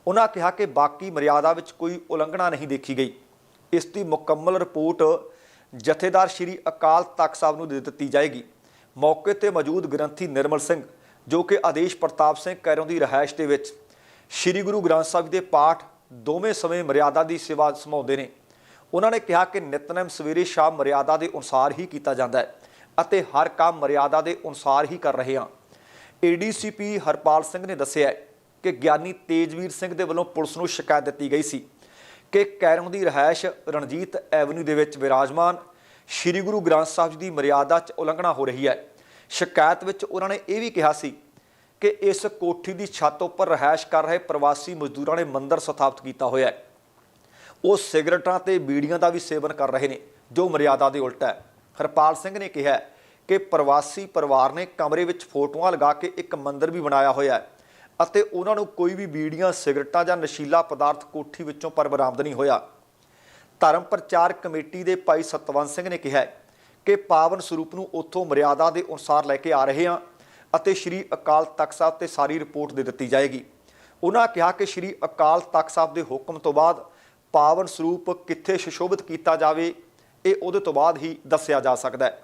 ਉਹਨਾਂ ਕਿਹਾ ਕਿ ਬਾਕੀ ਮਰਿਆਦਾ ਵਿੱਚ ਕੋਈ ਉਲੰਘਣਾ ਨਹੀਂ ਦੇਖੀ ਗਈ। ਇਸ ਦੀ ਮੁਕੰਮਲ ਰਿਪੋਰਟ ਜਥੇਦਾਰ ਸ਼੍ਰੀ ਅਕਾਲ ਤਖਤ ਸਾਹਿਬ ਨੂੰ ਦੇ ਦਿੱਤੀ ਜਾਏਗੀ। ਮੌਕੇ ਤੇ ਮੌਜੂਦ ਗ੍ਰੰਥੀ ਨਿਰਮਲ ਸਿੰਘ, ਜੋ ਕਿ ਆਦੇਸ਼ ਪ੍ਰਤਾਪ ਸਿੰਘ ਕੈਰੋਂ ਦੀ ਰਿਹਾਇਸ਼ ਦੇ ਵਿੱਚ ਸ਼੍ਰੀ ਗੁਰੂ ਗ੍ਰੰਥ ਸਾਹਿਬ ਦੇ ਪਾਠ ਦੋਵੇਂ ਸਮੇਂ ਮਰਿਆਦਾ ਦੀ ਸੇਵਾ ਸਮਾਉਂਦੇ ਨੇ। ਉਹਨਾਂ ਨੇ ਕਿਹਾ ਕਿ ਨਿਤਨੇਮ ਸਵੇਰੇ ਸ਼ਾਮ ਮਰਿਆਦਾ ਦੇ ਅਨੁਸਾਰ ਹੀ ਕੀਤਾ ਜਾਂਦਾ ਹੈ ਅਤੇ ਹਰ ਕੰਮ ਮਰਿਆਦਾ ਦੇ ਅਨੁਸਾਰ ਹੀ ਕਰ ਰਹੇ ਹਾਂ। ਏਡੀਸੀਪੀ ਹਰਪਾਲ ਸਿੰਘ ਨੇ ਦੱਸਿਆ ਕਿ ਗਿਆਨੀ ਤੇਜਵੀਰ ਸਿੰਘ ਦੇ ਵੱਲੋਂ ਪੁਲਿਸ ਨੂੰ ਸ਼ਿਕਾਇਤ ਦਿੱਤੀ ਗਈ ਸੀ। ਕਿ ਕੈਰੋਂ ਦੀ ਰਿਹਾਇਸ਼ ਰਣਜੀਤ ਐਵਨਿਊ ਦੇ ਵਿੱਚ ਵਿਰਾਜਮਾਨ ਸ੍ਰੀ ਗੁਰੂ ਗ੍ਰੰਥ ਸਾਹਿਬ ਜੀ ਦੀ ਮਰਿਆਦਾ 'ਚ ਉਲੰਘਣਾ ਹੋ ਰਹੀ ਹੈ। ਸ਼ਿਕਾਇਤ ਵਿੱਚ ਉਹਨਾਂ ਨੇ ਇਹ ਵੀ ਕਿਹਾ ਸੀ ਕਿ ਇਸ ਕੋਠੀ ਦੀ ਛੱਤ ਉੱਪਰ ਰਿਹਾਇਸ਼ ਕਰ ਰਹੇ ਪ੍ਰਵਾਸੀ ਮਜ਼ਦੂਰਾਂ ਨੇ ਮੰਦਰ ਸਥਾਪਿਤ ਕੀਤਾ ਹੋਇਆ ਹੈ। ਉਹ ਸਿਗਰਟਾਂ ਤੇ ਬੀੜੀਆਂ ਦਾ ਵੀ ਸੇਵਨ ਕਰ ਰਹੇ ਨੇ, ਜੋ ਮਰਿਆਦਾ ਦੇ ਉਲਟ ਹੈ। ਹਰਪਾਲ ਸਿੰਘ ਨੇ ਕਿਹਾ ਕਿ ਪ੍ਰਵਾਸੀ ਪਰਿਵਾਰ ਨੇ ਕਮਰੇ ਵਿੱਚ ਫੋਟੋਆਂ ਲਗਾ ਕੇ ਇੱਕ ਮੰਦਿਰ ਵੀ ਬਣਾਇਆ ਹੋਇਆ ਹੈ। ਅਤੇ ਉਹਨਾਂ ਨੂੰ ਕੋਈ ਵੀ ਬੀੜੀਆਂ, ਸਿਗਰਟਾਂ ਜਾਂ ਨਸ਼ੀਲਾ ਪਦਾਰਥ ਕੋਠੀ ਵਿੱਚੋਂ ਪਰ ਬਰਾਮਦ ਨਹੀਂ ਹੋਇਆ। ਧਰਮ ਪ੍ਰਚਾਰ ਕਮੇਟੀ ਦੇ ਭਾਈ ਸਤਵੰਤ ਸਿੰਘ ਨੇ ਕਿਹਾ ਕਿ ਪਾਵਨ ਸਰੂਪ ਨੂੰ ਉੱਥੋਂ ਮਰਿਆਦਾ ਦੇ ਅਨੁਸਾਰ ਲੈ ਕੇ ਆ ਰਹੇ ਹਾਂ ਅਤੇ ਸ੍ਰੀ ਅਕਾਲ ਤਖਤ ਸਾਹਿਬ ਤੇ ਸਾਰੀ ਰਿਪੋਰਟ ਦੇ ਦਿੱਤੀ ਜਾਏਗੀ। ਉਹਨਾਂ ਕਿਹਾ ਕਿ ਸ੍ਰੀ ਅਕਾਲ ਤਖਤ ਸਾਹਿਬ ਦੇ ਹੁਕਮ ਤੋਂ ਬਾਅਦ ਪਾਵਨ ਸਰੂਪ ਕਿੱਥੇ ਸੁਸ਼ੋਭਿਤ ਕੀਤਾ ਜਾਵੇ, ਇਹ ਉਹਦੇ ਤੋਂ ਬਾਅਦ ਹੀ ਦੱਸਿਆ ਜਾ ਸਕਦਾ ਹੈ।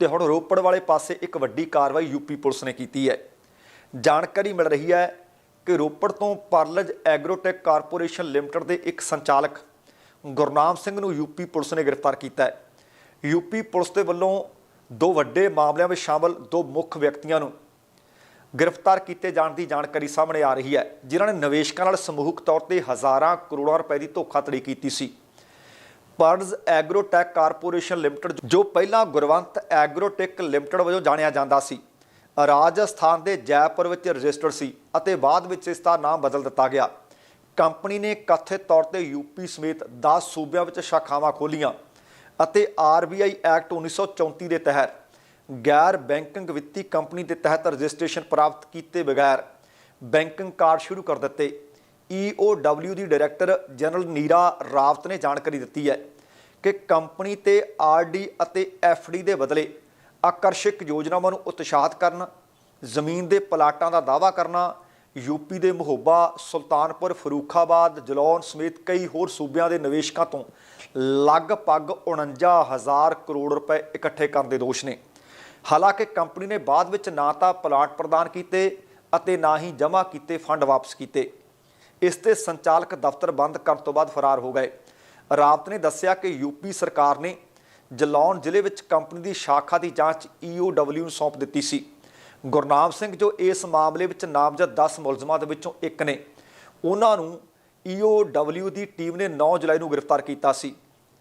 ਤੇ ਹੁਣ ਰੋਪੜ ਵਾਲੇ ਪਾਸੇ ਇੱਕ ਵੱਡੀ ਕਾਰਵਾਈ ਯੂਪੀ ਪੁਲਿਸ ਨੇ ਕੀਤੀ ਹੈ। ਜਾਣਕਾਰੀ ਮਿਲ ਰਹੀ ਹੈ ਕਿ ਰੋਪੜ ਤੋਂ ਪਰਲਜ ਐਗਰੋਟੈਕ ਕਾਰਪੋਰੇਸ਼ਨ ਲਿਮਟਿਡ ਦੇ ਇੱਕ ਸੰਚਾਲਕ ਗੁਰਨਾਮ ਸਿੰਘ ਨੂੰ ਯੂਪੀ ਪੁਲਿਸ ਨੇ ਗ੍ਰਿਫਤਾਰ ਕੀਤਾ ਹੈ। ਯੂਪੀ ਪੁਲਿਸ ਦੇ ਵੱਲੋਂ ਦੋ ਵੱਡੇ ਮਾਮਲਿਆਂ ਵਿੱਚ ਸ਼ਾਮਲ ਦੋ ਮੁੱਖ ਵਿਅਕਤੀਆਂ ਨੂੰ ਗ੍ਰਿਫਤਾਰ ਕੀਤੇ ਜਾਣ ਦੀ ਜਾਣਕਾਰੀ ਸਾਹਮਣੇ ਆ ਰਹੀ ਹੈ, ਜਿਨ੍ਹਾਂ ਨੇ ਨਿਵੇਸ਼ਕਾਂ ਨਾਲ ਸਮੂਹਿਕ ਤੌਰ ਤੇ ਹਜ਼ਾਰਾਂ ਕਰੋੜਾਂ ਰੁਪਏ ਦੀ ਧੋਖਾਧੜੀ ਕੀਤੀ ਸੀ। ਪਰਡਜ਼ ਐਗਰੋਟੈਕ ਕਾਰਪੋਰੇਸ਼ਨ ਲਿਮਟਿਡ ਜੋ ਪਹਿਲਾਂ ਗੁਰਵੰਤ ਐਗਰੋਟੈਕ ਲਿਮਟਿਡ ਵਜੋਂ ਜਾਣਿਆ ਜਾਂਦਾ ਸੀ। ਰਾਜਸਥਾਨ ਦੇ ਜੈਪੁਰ ਵਿੱਚ ਰਜਿਸਟਰਡ ਸੀ ਅਤੇ ਬਾਅਦ ਵਿੱਚ ਇਸ ਦਾ ਨਾਮ ਬਦਲ ਦਿੱਤਾ ਗਿਆ। ਕੰਪਨੀ ਨੇ ਕਥਿਤ ਤੌਰ ਤੇ ਯੂਪੀ ਸਮੇਤ 10 ਸੂਬਿਆਂ ਵਿੱਚ ਸ਼ਾਖਾਵਾਂ ਖੋਲੀਆਂ ਅਤੇ ਆਰਬੀਆਈ ਐਕਟ 1934 ਦੇ ਤਹਿਤ ਗੈਰ ਬੈਂਕਿੰਗ ਵਿੱਤੀ ਕੰਪਨੀ ਦੇ ਤਹਿਤ ਰਜਿਸਟ੍ਰੇਸ਼ਨ ਪ੍ਰਾਪਤ ਕੀਤੇ ਬਗੈਰ ਬੈਂਕਿੰਗ ਕਾਰਡ ਸ਼ੁਰੂ ਕਰ ਦਿੱਤੇ। EOW ਦੀ ਡਾਇਰੈਕਟਰ ਜਨਰਲ ਨੀਰਾ ਰਾਵਤ ਨੇ ਜਾਣਕਾਰੀ ਦਿੱਤੀ ਹੈ ਕਿ ਕੰਪਨੀ ਤੇ ਆਰਡੀ ਅਤੇ ਐਫਡੀ ਦੇ ਬਦਲੇ ਆਕਰਸ਼ਕ ਯੋਜਨਾਵਾਂ ਨੂੰ ਉਤਸ਼ਾਹਿਤ ਕਰਨ, ਜ਼ਮੀਨ ਦੇ ਪਲਾਟਾਂ ਦਾ ਦਾਅਵਾ ਕਰਨਾ ਯੂਪੀ ਦੇ ਮਹੋਬਾ ਸੁਲਤਾਨਪੁਰ, ਫਰੂਖਾਬਾਦ ਜਲੌਨ ਸਮੇਤ ਕਈ ਹੋਰ ਸੂਬਿਆਂ ਦੇ ਨਿਵੇਸ਼ਕਾਂ ਤੋਂ ਲਗਭਗ 49000 ਕਰੋੜ ਰੁਪਏ ਇਕੱਠੇ ਕਰਨ ਦੇ ਦੋਸ਼ ਨੇ। ਹਾਲਾਂਕਿ ਕੰਪਨੀ ਨੇ ਬਾਅਦ ਵਿੱਚ ਨਾ ਤਾਂ ਪਲਾਟ ਪ੍ਰਦਾਨ ਕੀਤੇ ਅਤੇ ਨਾ ਹੀ ਜਮ੍ਹਾਂ ਕੀਤੇ ਫੰਡ ਵਾਪਸ ਕੀਤੇ। ਇਸ ਤੇ ਸੰਚਾਲਕ ਦਫ਼ਤਰ ਬੰਦ ਕਰਨ ਤੋਂ ਬਾਅਦ ਫਰਾਰ ਹੋ ਗਏ। ਰਾਵਤ ਨੇ ਦੱਸਿਆ ਕਿ ਯੂਪੀ ਸਰਕਾਰ ਨੇ ਜਲੌਨ ਜ਼ਿਲ੍ਹੇ ਵਿੱਚ ਕੰਪਨੀ ਦੀ ਸ਼ਾਖਾ ਦੀ ਜਾਂਚ EOW ਨੂੰ ਸੌਂਪ ਦਿੱਤੀ ਸੀ। ਗੁਰਨਾਮ ਸਿੰਘ ਜੋ ਇਸ ਮਾਮਲੇ ਵਿੱਚ ਨਾਮਜ਼ਦ 10 ਮੁਲਜ਼ਮਾਂ ਦੇ ਵਿੱਚੋਂ ਇੱਕ ਨੇ। ਉਹਨਾਂ ਨੂੰ EOW ਦੀ ਟੀਮ ਨੇ 9 ਜੁਲਾਈ ਨੂੰ ਗ੍ਰਿਫਤਾਰ ਕੀਤਾ ਸੀ।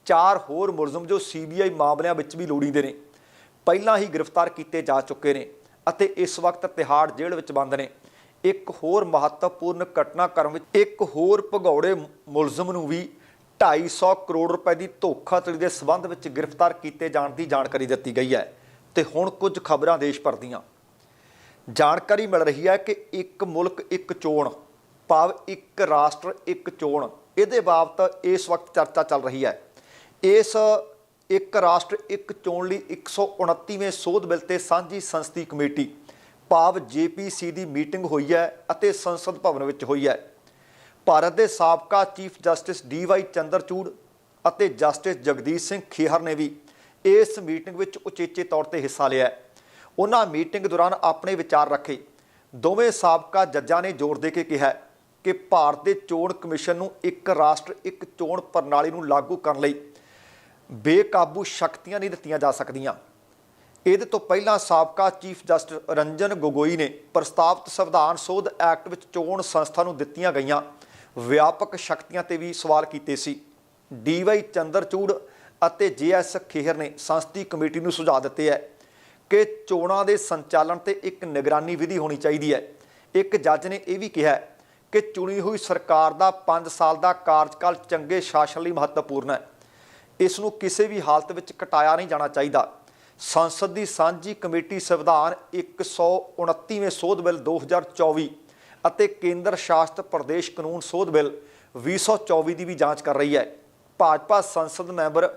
ਚਾਰ ਹੋਰ ਮੁਲਜ਼ਮ ਜੋ CBI ਮਾਮਲਿਆਂ ਵਿੱਚ ਵੀ ਲੋੜੀਂਦੇ ਨੇ। ਪਹਿਲਾਂ ਹੀ ਗ੍ਰਿਫਤਾਰ ਕੀਤੇ ਜਾ ਚੁੱਕੇ ਨੇ ਅਤੇ ਇਸ ਵਕਤ ਤਿਹਾੜ ਜੇਲ੍ਹ ਵਿੱਚ ਬੰਦ ਨੇ। ਇੱਕ ਹੋਰ ਮਹੱਤਵਪੂਰਨ ਘਟਨਾਕ੍ਰਮ ਵਿੱਚ ਇੱਕ ਹੋਰ ਭਗੌੜੇ ਮੁਲਜ਼ਮ ਨੂੰ ਵੀ 250 ਕਰੋੜ ਰੁਪਏ ਦੀ ਧੋਖਾਧੜੀ ਦੇ ਸਬੰਧ ਵਿੱਚ ਗ੍ਰਿਫਤਾਰ ਕੀਤੇ ਜਾਣ ਦੀ ਜਾਣਕਾਰੀ ਦਿੱਤੀ ਗਈ ਹੈ ਤੇ ਹੁਣ ਕੁਝ ਖਬਰਾਂ ਦੇਸ਼ ਭਰ ਦੀਆਂ। ਜਾਣਕਾਰੀ ਮਿਲ ਰਹੀ ਹੈ ਕਿ ਇੱਕ ਮੁਲਕ, ਇੱਕ ਚੋਣ, ਭਾਵ ਇੱਕ ਰਾਸ਼ਟਰ, ਇੱਕ ਚੋਣ। ਇਹਦੇ ਬਾਬਤ ਇਸ ਵਕਤ ਚਰਚਾ ਚੱਲ ਰਹੀ ਹੈ। ਇਸ ਇੱਕ ਰਾਸ਼ਟਰ, ਇੱਕ ਚੋਣ ਲਈ 129ਵੇਂ ਸੋਧ ਬਿੱਲ ਤੇ ਸਾਂਝੀ ਸੰਸਦੀ ਕਮੇਟੀ, ਭਾਵ ਜੇਪੀਸੀ ਦੀ ਮੀਟਿੰਗ ਹੋਈ ਹੈ ਅਤੇ ਸੰਸਦ ਭਵਨ ਵਿੱਚ ਹੋਈ ਹੈ। ਭਾਰਤ ਦੇ ਸਾਬਕਾ chief justice D Y Chandrachud ਅਤੇ ਜਸਟਿਸ ਜਗਦੀਸ਼ ਸਿੰਘ ਖੇਹਰ ਨੇ ਵੀ ਇਸ ਮੀਟਿੰਗ ਵਿੱਚ ਉਚੇਚੇ ਤੌਰ ਤੇ ਹਿੱਸਾ ਲਿਆ ਉਹਨਾਂ ਮੀਟਿੰਗ ਦੌਰਾਨ ਆਪਣੇ ਵਿਚਾਰ ਰੱਖੇ। ਦੋਵੇਂ ਸਾਬਕਾ ਜੱਜਾਂ ਨੇ ਜ਼ੋਰ ਦੇ ਕੇ ਕਿਹਾ ਕਿ ਭਾਰਤ ਦੇ ਚੋਣ ਕਮਿਸ਼ਨ ਨੂੰ ਇੱਕ ਰਾਸ਼ਟਰ, ਇੱਕ ਚੋਣ ਪ੍ਰਣਾਲੀ ਨੂੰ ਲਾਗੂ ਕਰਨ ਲਈ ਬੇਕਾਬੂ ਸ਼ਕਤੀਆਂ ਨਹੀਂ ਦਿੱਤੀਆਂ ਜਾ ਸਕਦੀਆਂ। ਇਹਦੇ ਤੋਂ ਪਹਿਲਾਂ ਸਾਬਕਾ ਚੀਫ ਜਸਟਿਸ ਰੰਜਨ ਗੋਗੋਈ ਨੇ ਪ੍ਰਸਤਾਵਿਤ ਸੰਵਿਧਾਨ ਸੋਧ ਐਕਟ ਵਿੱਚ ਚੋਣ ਸੰਸਥਾ ਨੂੰ ਦਿੱਤੀਆਂ ਗਈਆਂ। ਵਿਆਪਕ ਸ਼ਕਤੀਆਂ ਤੇ ਵੀ ਸਵਾਲ ਕੀਤੇ ਸੀ। ਡੀਵਾਈ ਚੰਦਰਚੂੜ ਅਤੇ ਜੇਐਸ ਖੇਹਰ ਨੇ ਸੰਸਦੀ ਕਮੇਟੀ ਨੂੰ ਸੁਝਾਅ ਦਿੱਤੇ ਹੈ ਕਿ ਚੋਣਾਂ ਦੇ ਸੰਚਾਲਨ ਤੇ ਇੱਕ ਨਿਗਰਾਨੀ ਵਿਧੀ ਹੋਣੀ ਚਾਹੀਦੀ ਹੈ। ਇੱਕ ਜੱਜ ਨੇ ਇਹ ਵੀ ਕਿਹਾ ਕਿ ਚੁਣੀ ਹੋਈ ਸਰਕਾਰ ਦਾ 5 ਸਾਲ ਦਾ ਕਾਰਜਕਾਲ ਚੰਗੇ ਸ਼ਾਸਨ ਲਈ ਮਹੱਤਵਪੂਰਨ ਹੈ। ਇਸ ਨੂੰ ਕਿਸੇ ਵੀ ਹਾਲਤ ਵਿੱਚ ਘਟਾਇਆ ਨਹੀਂ ਜਾਣਾ ਚਾਹੀਦਾ। ਸੰਸਦ ਦੀ ਸਾਂਝੀ ਕਮੇਟੀ ਸੰਵਿਧਾਨ 129ਵੇਂ ਸੋਧ ਬਿੱਲ 2024 ਅਤੇ ਕੇਂਦਰ ਸ਼ਾਸਤ ਪ੍ਰਦੇਸ਼ ਕਾਨੂੰਨ ਸੋਧ ਬਿੱਲ 2024 ਦੀ ਵੀ ਜਾਂਚ ਕਰ ਰਹੀ ਹੈ। ਭਾਜਪਾ ਸੰਸਦ ਮੈਂਬਰ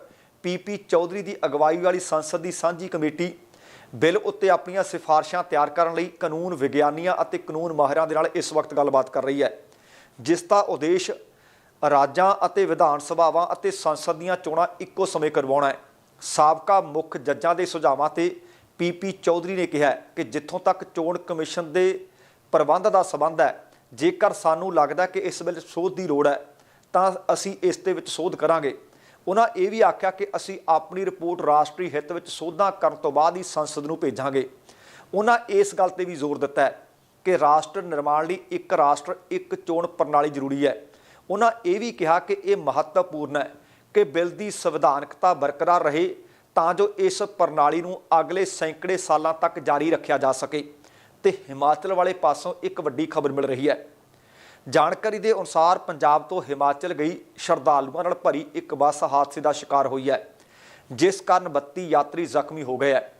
ਪੀਪੀ ਚੌਧਰੀ ਦੀ ਅਗਵਾਈ ਵਾਲੀ ਸੰਸਦ ਦੀ ਸਾਂਝੀ ਕਮੇਟੀ ਬਿੱਲ ਉੱਤੇ ਆਪਣੀਆਂ ਸਿਫਾਰਸ਼ਾਂ ਤਿਆਰ ਕਰਨ ਲਈ ਕਾਨੂੰਨ ਵਿਗਿਆਨੀਆਂ ਅਤੇ ਕਾਨੂੰਨ ਮਾਹਿਰਾਂ ਦੇ ਨਾਲ ਇਸ ਵਕਤ ਗੱਲਬਾਤ ਕਰ ਰਹੀ ਹੈ। ਜਿਸ ਦਾ ਉਦੇਸ਼ ਰਾਜਾਂ ਅਤੇ ਵਿਧਾਨ ਸਭਾਵਾਂ ਅਤੇ ਸੰਸਦ ਦੀਆਂ ਚੋਣਾਂ ਇੱਕੋ ਸਮੇਂ ਕਰਵਾਉਣਾ ਹੈ। ਸਾਬਕਾ ਮੁੱਖ ਜੱਜਾਂ ਦੇ ਸੁਝਾਵਾਂ ਤੇ ਪੀਪੀ ਚੌਧਰੀ ਨੇ ਕਿਹਾ ਕਿ ਜਿੱਥੋਂ ਤੱਕ ਚੋਣ ਕਮਿਸ਼ਨ ਦੇ ਪ੍ਰਬੰਧ ਦਾ ਸਬੰਧ ਹੈ। ਜੇਕਰ ਸਾਨੂੰ ਲੱਗਦਾ ਕਿ ਇਸ ਵਿੱਚ ਸੋਧ ਦੀ ਲੋੜ ਹੈ, ਤਾਂ ਅਸੀਂ ਇਸ ਦੇ ਵਿੱਚ ਸੋਧ ਕਰਾਂਗੇ। ਉਹਨਾਂ ਇਹ ਵੀ ਆਖਿਆ ਕਿ ਅਸੀਂ ਆਪਣੀ ਰਿਪੋਰਟ ਰਾਸ਼ਟਰੀ ਹਿੱਤ ਵਿੱਚ ਸੋਧਾਂ ਕਰਨ ਤੋਂ ਬਾਅਦ ਹੀ ਸੰਸਦ ਨੂੰ ਭੇਜਾਂਗੇ। ਉਹਨਾਂ ਇਸ ਗੱਲ ਤੇ ਵੀ ਜ਼ੋਰ ਦਿੱਤਾ ਹੈ ਕਿ ਰਾਸ਼ਟਰ ਨਿਰਮਾਣ ਲਈ ਇੱਕ ਰਾਸ਼ਟਰ, ਇੱਕ ਚੋਣ ਪ੍ਰਣਾਲੀ ਜ਼ਰੂਰੀ ਹੈ। ਉਹਨਾਂ ਇਹ ਵੀ ਕਿਹਾ ਕਿ ਇਹ ਮਹੱਤਵਪੂਰਨ ਹੈ ਕਿ ਬਿੱਲ ਦੀ ਸੰਵਿਧਾਨਕਤਾ ਬਰਕਰਾਰ ਰਹੇ ਤਾਂ ਜੋ ਇਸ ਪ੍ਰਣਾਲੀ ਨੂੰ ਅਗਲੇ ਸੈਂਕੜੇ ਸਾਲਾਂ ਤੱਕ ਜਾਰੀ ਰੱਖਿਆ ਜਾ ਸਕੇ। ਤੇ ਹਿਮਾਚਲ ਵਾਲੇ ਪਾਸੋਂ ਇੱਕ ਵੱਡੀ ਖਬਰ ਮਿਲ ਰਹੀ ਹੈ। ਜਾਣਕਾਰੀ ਦੇ ਅਨੁਸਾਰ ਪੰਜਾਬ ਤੋਂ ਹਿਮਾਚਲ ਗਈ ਸ਼ਰਧਾਲੂਆਂ ਨਾਲ ਭਰੀ ਇੱਕ ਬੱਸ ਹਾਦਸੇ ਦਾ ਸ਼ਿਕਾਰ ਹੋਈ ਹੈ, ਜਿਸ ਕਾਰਨ 32 ਯਾਤਰੀ ਜ਼ਖਮੀ ਹੋ ਗਏ ਹੈ।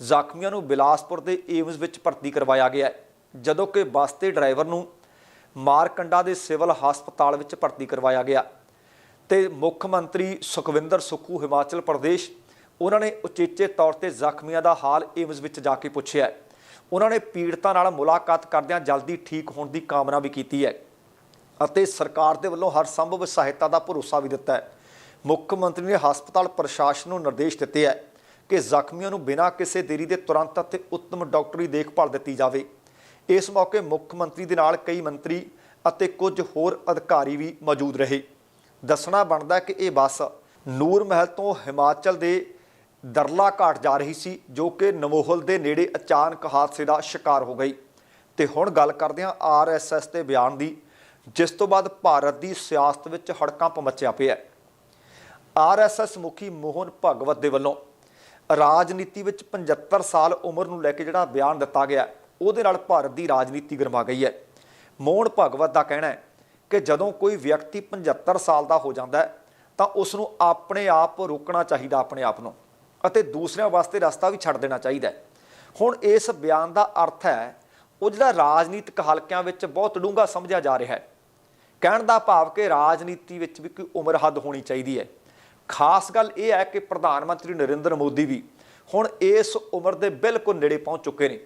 ਜ਼ਖਮੀਆਂ ਨੂੰ ਬਿਲਾਸਪੁਰ ਦੇ ਏਮਜ਼ ਵਿੱਚ ਭਰਤੀ ਕਰਵਾਇਆ ਗਿਆ ਹੈ, ਜਦੋਂ ਕਿ ਬੱਸ ਦੇ ਡਰਾਈਵਰ ਨੂੰ ਮਾਰਕੰਡਾ ਦੇ ਸਿਵਲ ਹਸਪਤਾਲ ਵਿੱਚ ਭਰਤੀ ਕਰਵਾਇਆ ਗਿਆ। ਤੇ ਮੁੱਖ ਮੰਤਰੀ ਸੁਖਵਿੰਦਰ ਸੁੱਖੂ, ਹਿਮਾਚਲ ਪ੍ਰਦੇਸ਼, ਉਹਨਾਂ ਨੇ ਉਚੇਚੇ ਤੌਰ ਤੇ ਜ਼ਖਮੀਆਂ ਦਾ ਹਾਲ ਏਮਜ਼ ਵਿੱਚ ਜਾ ਕੇ ਪੁੱਛਿਆ ਹੈ। ਉਹਨਾਂ ਨੇ ਪੀੜਤਾਂ ਨਾਲ ਮੁਲਾਕਾਤ ਕਰਦਿਆਂ ਜਲਦੀ ਠੀਕ ਹੋਣ ਦੀ ਕਾਮਨਾ ਵੀ ਕੀਤੀ ਹੈ ਅਤੇ ਸਰਕਾਰ ਦੇ ਵੱਲੋਂ ਹਰ ਸੰਭਵ ਸਹਾਇਤਾ ਦਾ ਭਰੋਸਾ ਵੀ ਦਿੱਤਾ ਹੈ। ਮੁੱਖ ਮੰਤਰੀ ਨੇ ਹਸਪਤਾਲ ਪ੍ਰਸ਼ਾਸਨ ਨੂੰ ਨਿਰਦੇਸ਼ ਦਿੱਤੇ ਹੈ ਕਿ ਜ਼ਖਮੀਆਂ ਨੂੰ ਬਿਨਾਂ ਕਿਸੇ ਦੇਰੀ ਦੇ ਤੁਰੰਤ ਅਤੇ ਉੱਤਮ ਡਾਕਟਰੀ ਦੇਖਭਾਲ ਦਿੱਤੀ ਜਾਵੇ। ਇਸ ਮੌਕੇ ਮੁੱਖ ਮੰਤਰੀ ਦੇ ਨਾਲ ਕਈ ਮੰਤਰੀ ਅਤੇ ਕੁਝ ਹੋਰ ਅਧਿਕਾਰੀ ਵੀ ਮੌਜੂਦ ਰਹੇ। ਦੱਸਣਾ ਬਣਦਾ ਕਿ ਇਹ ਬੱਸ ਨੂਰ ਮਹਿਲ ਤੋਂ ਹਿਮਾਚਲ ਦੇ ਦਰਲਾ ਘਾਟ ਜਾ ਰਹੀ ਸੀ, ਜੋ ਕਿ ਨਮੋਹਲ ਦੇ ਨੇੜੇ ਅਚਾਨਕ ਹਾਦਸੇ ਦਾ ਸ਼ਿਕਾਰ ਹੋ ਗਈ। ਤੇ ਹੁਣ ਗੱਲ ਕਰਦੇ ਹਾਂ ਆਰਐਸਐਸ ਦੇ ਬਿਆਨ ਦੀ, ਜਿਸ ਤੋਂ ਬਾਅਦ ਭਾਰਤ ਦੀ ਸਿਆਸਤ ਵਿੱਚ ਹੜਕੰਪ ਮਚਿਆ ਪਿਆ। ਹੈ ਆਰਐਸਐਸ ਮੁਖੀ ਮੋਹਨ ਭਗਵਤ ਦੇ ਵੱਲੋਂ ਰਾਜਨੀਤੀ ਵਿੱਚ 75 ਸਾਲ ਉਮਰ ਨੂੰ ਲੈ ਕੇ ਜਿਹੜਾ ਬਿਆਨ ਦਿੱਤਾ ਗਿਆ, ਉਹਦੇ ਨਾਲ ਭਾਰਤ ਦੀ ਰਾਜਨੀਤੀ ਗਰਮਾ ਗਈ ਹੈ। ਮੋਹਨ ਭਗਵਤ ਦਾ ਕਹਿਣਾ ਹੈ ਕਿ ਜਦੋਂ ਕੋਈ ਵਿਅਕਤੀ 75 ਸਾਲ ਦਾ ਹੋ ਜਾਂਦਾ ਹੈ, ਤਾਂ ਉਸ ਨੂੰ ਆਪਣੇ ਆਪ ਰੋਕਣਾ ਚਾਹੀਦਾ ਆਪਣੇ ਆਪ ਨੂੰ। ਅਤੇ ਦੂਸਰਿਆਂ ਵਾਸਤੇ ਰਸਤਾ ਵੀ ਛੱਡ ਦੇਣਾ ਚਾਹੀਦਾ ਹੈ। ਹੁਣ ਇਸ ਬਿਆਨ ਦਾ ਅਰਥ ਹੈ, ਉਹ ਜਿਹੜਾ ਰਾਜਨੀਤਿਕ ਹਲਕਿਆਂ ਵਿੱਚ ਬਹੁਤ ਡੂੰਘਾ ਸਮਝਿਆ ਜਾ ਰਿਹਾ ਹੈ। ਕਹਿਣ ਦਾ ਭਾਵ ਕਿ ਰਾਜਨੀਤੀ ਵਿੱਚ ਵੀ ਕੋਈ ਉਮਰ ਹੱਦ ਹੋਣੀ ਚਾਹੀਦੀ ਹੈ। ਖਾਸ ਗੱਲ ਇਹ ਹੈ ਕਿ ਪ੍ਰਧਾਨ ਮੰਤਰੀ ਨਰਿੰਦਰ ਮੋਦੀ ਵੀ ਹੁਣ ਇਸ ਉਮਰ ਦੇ ਬਿਲਕੁਲ ਨੇੜੇ ਪਹੁੰਚ ਚੁੱਕੇ ਨੇ।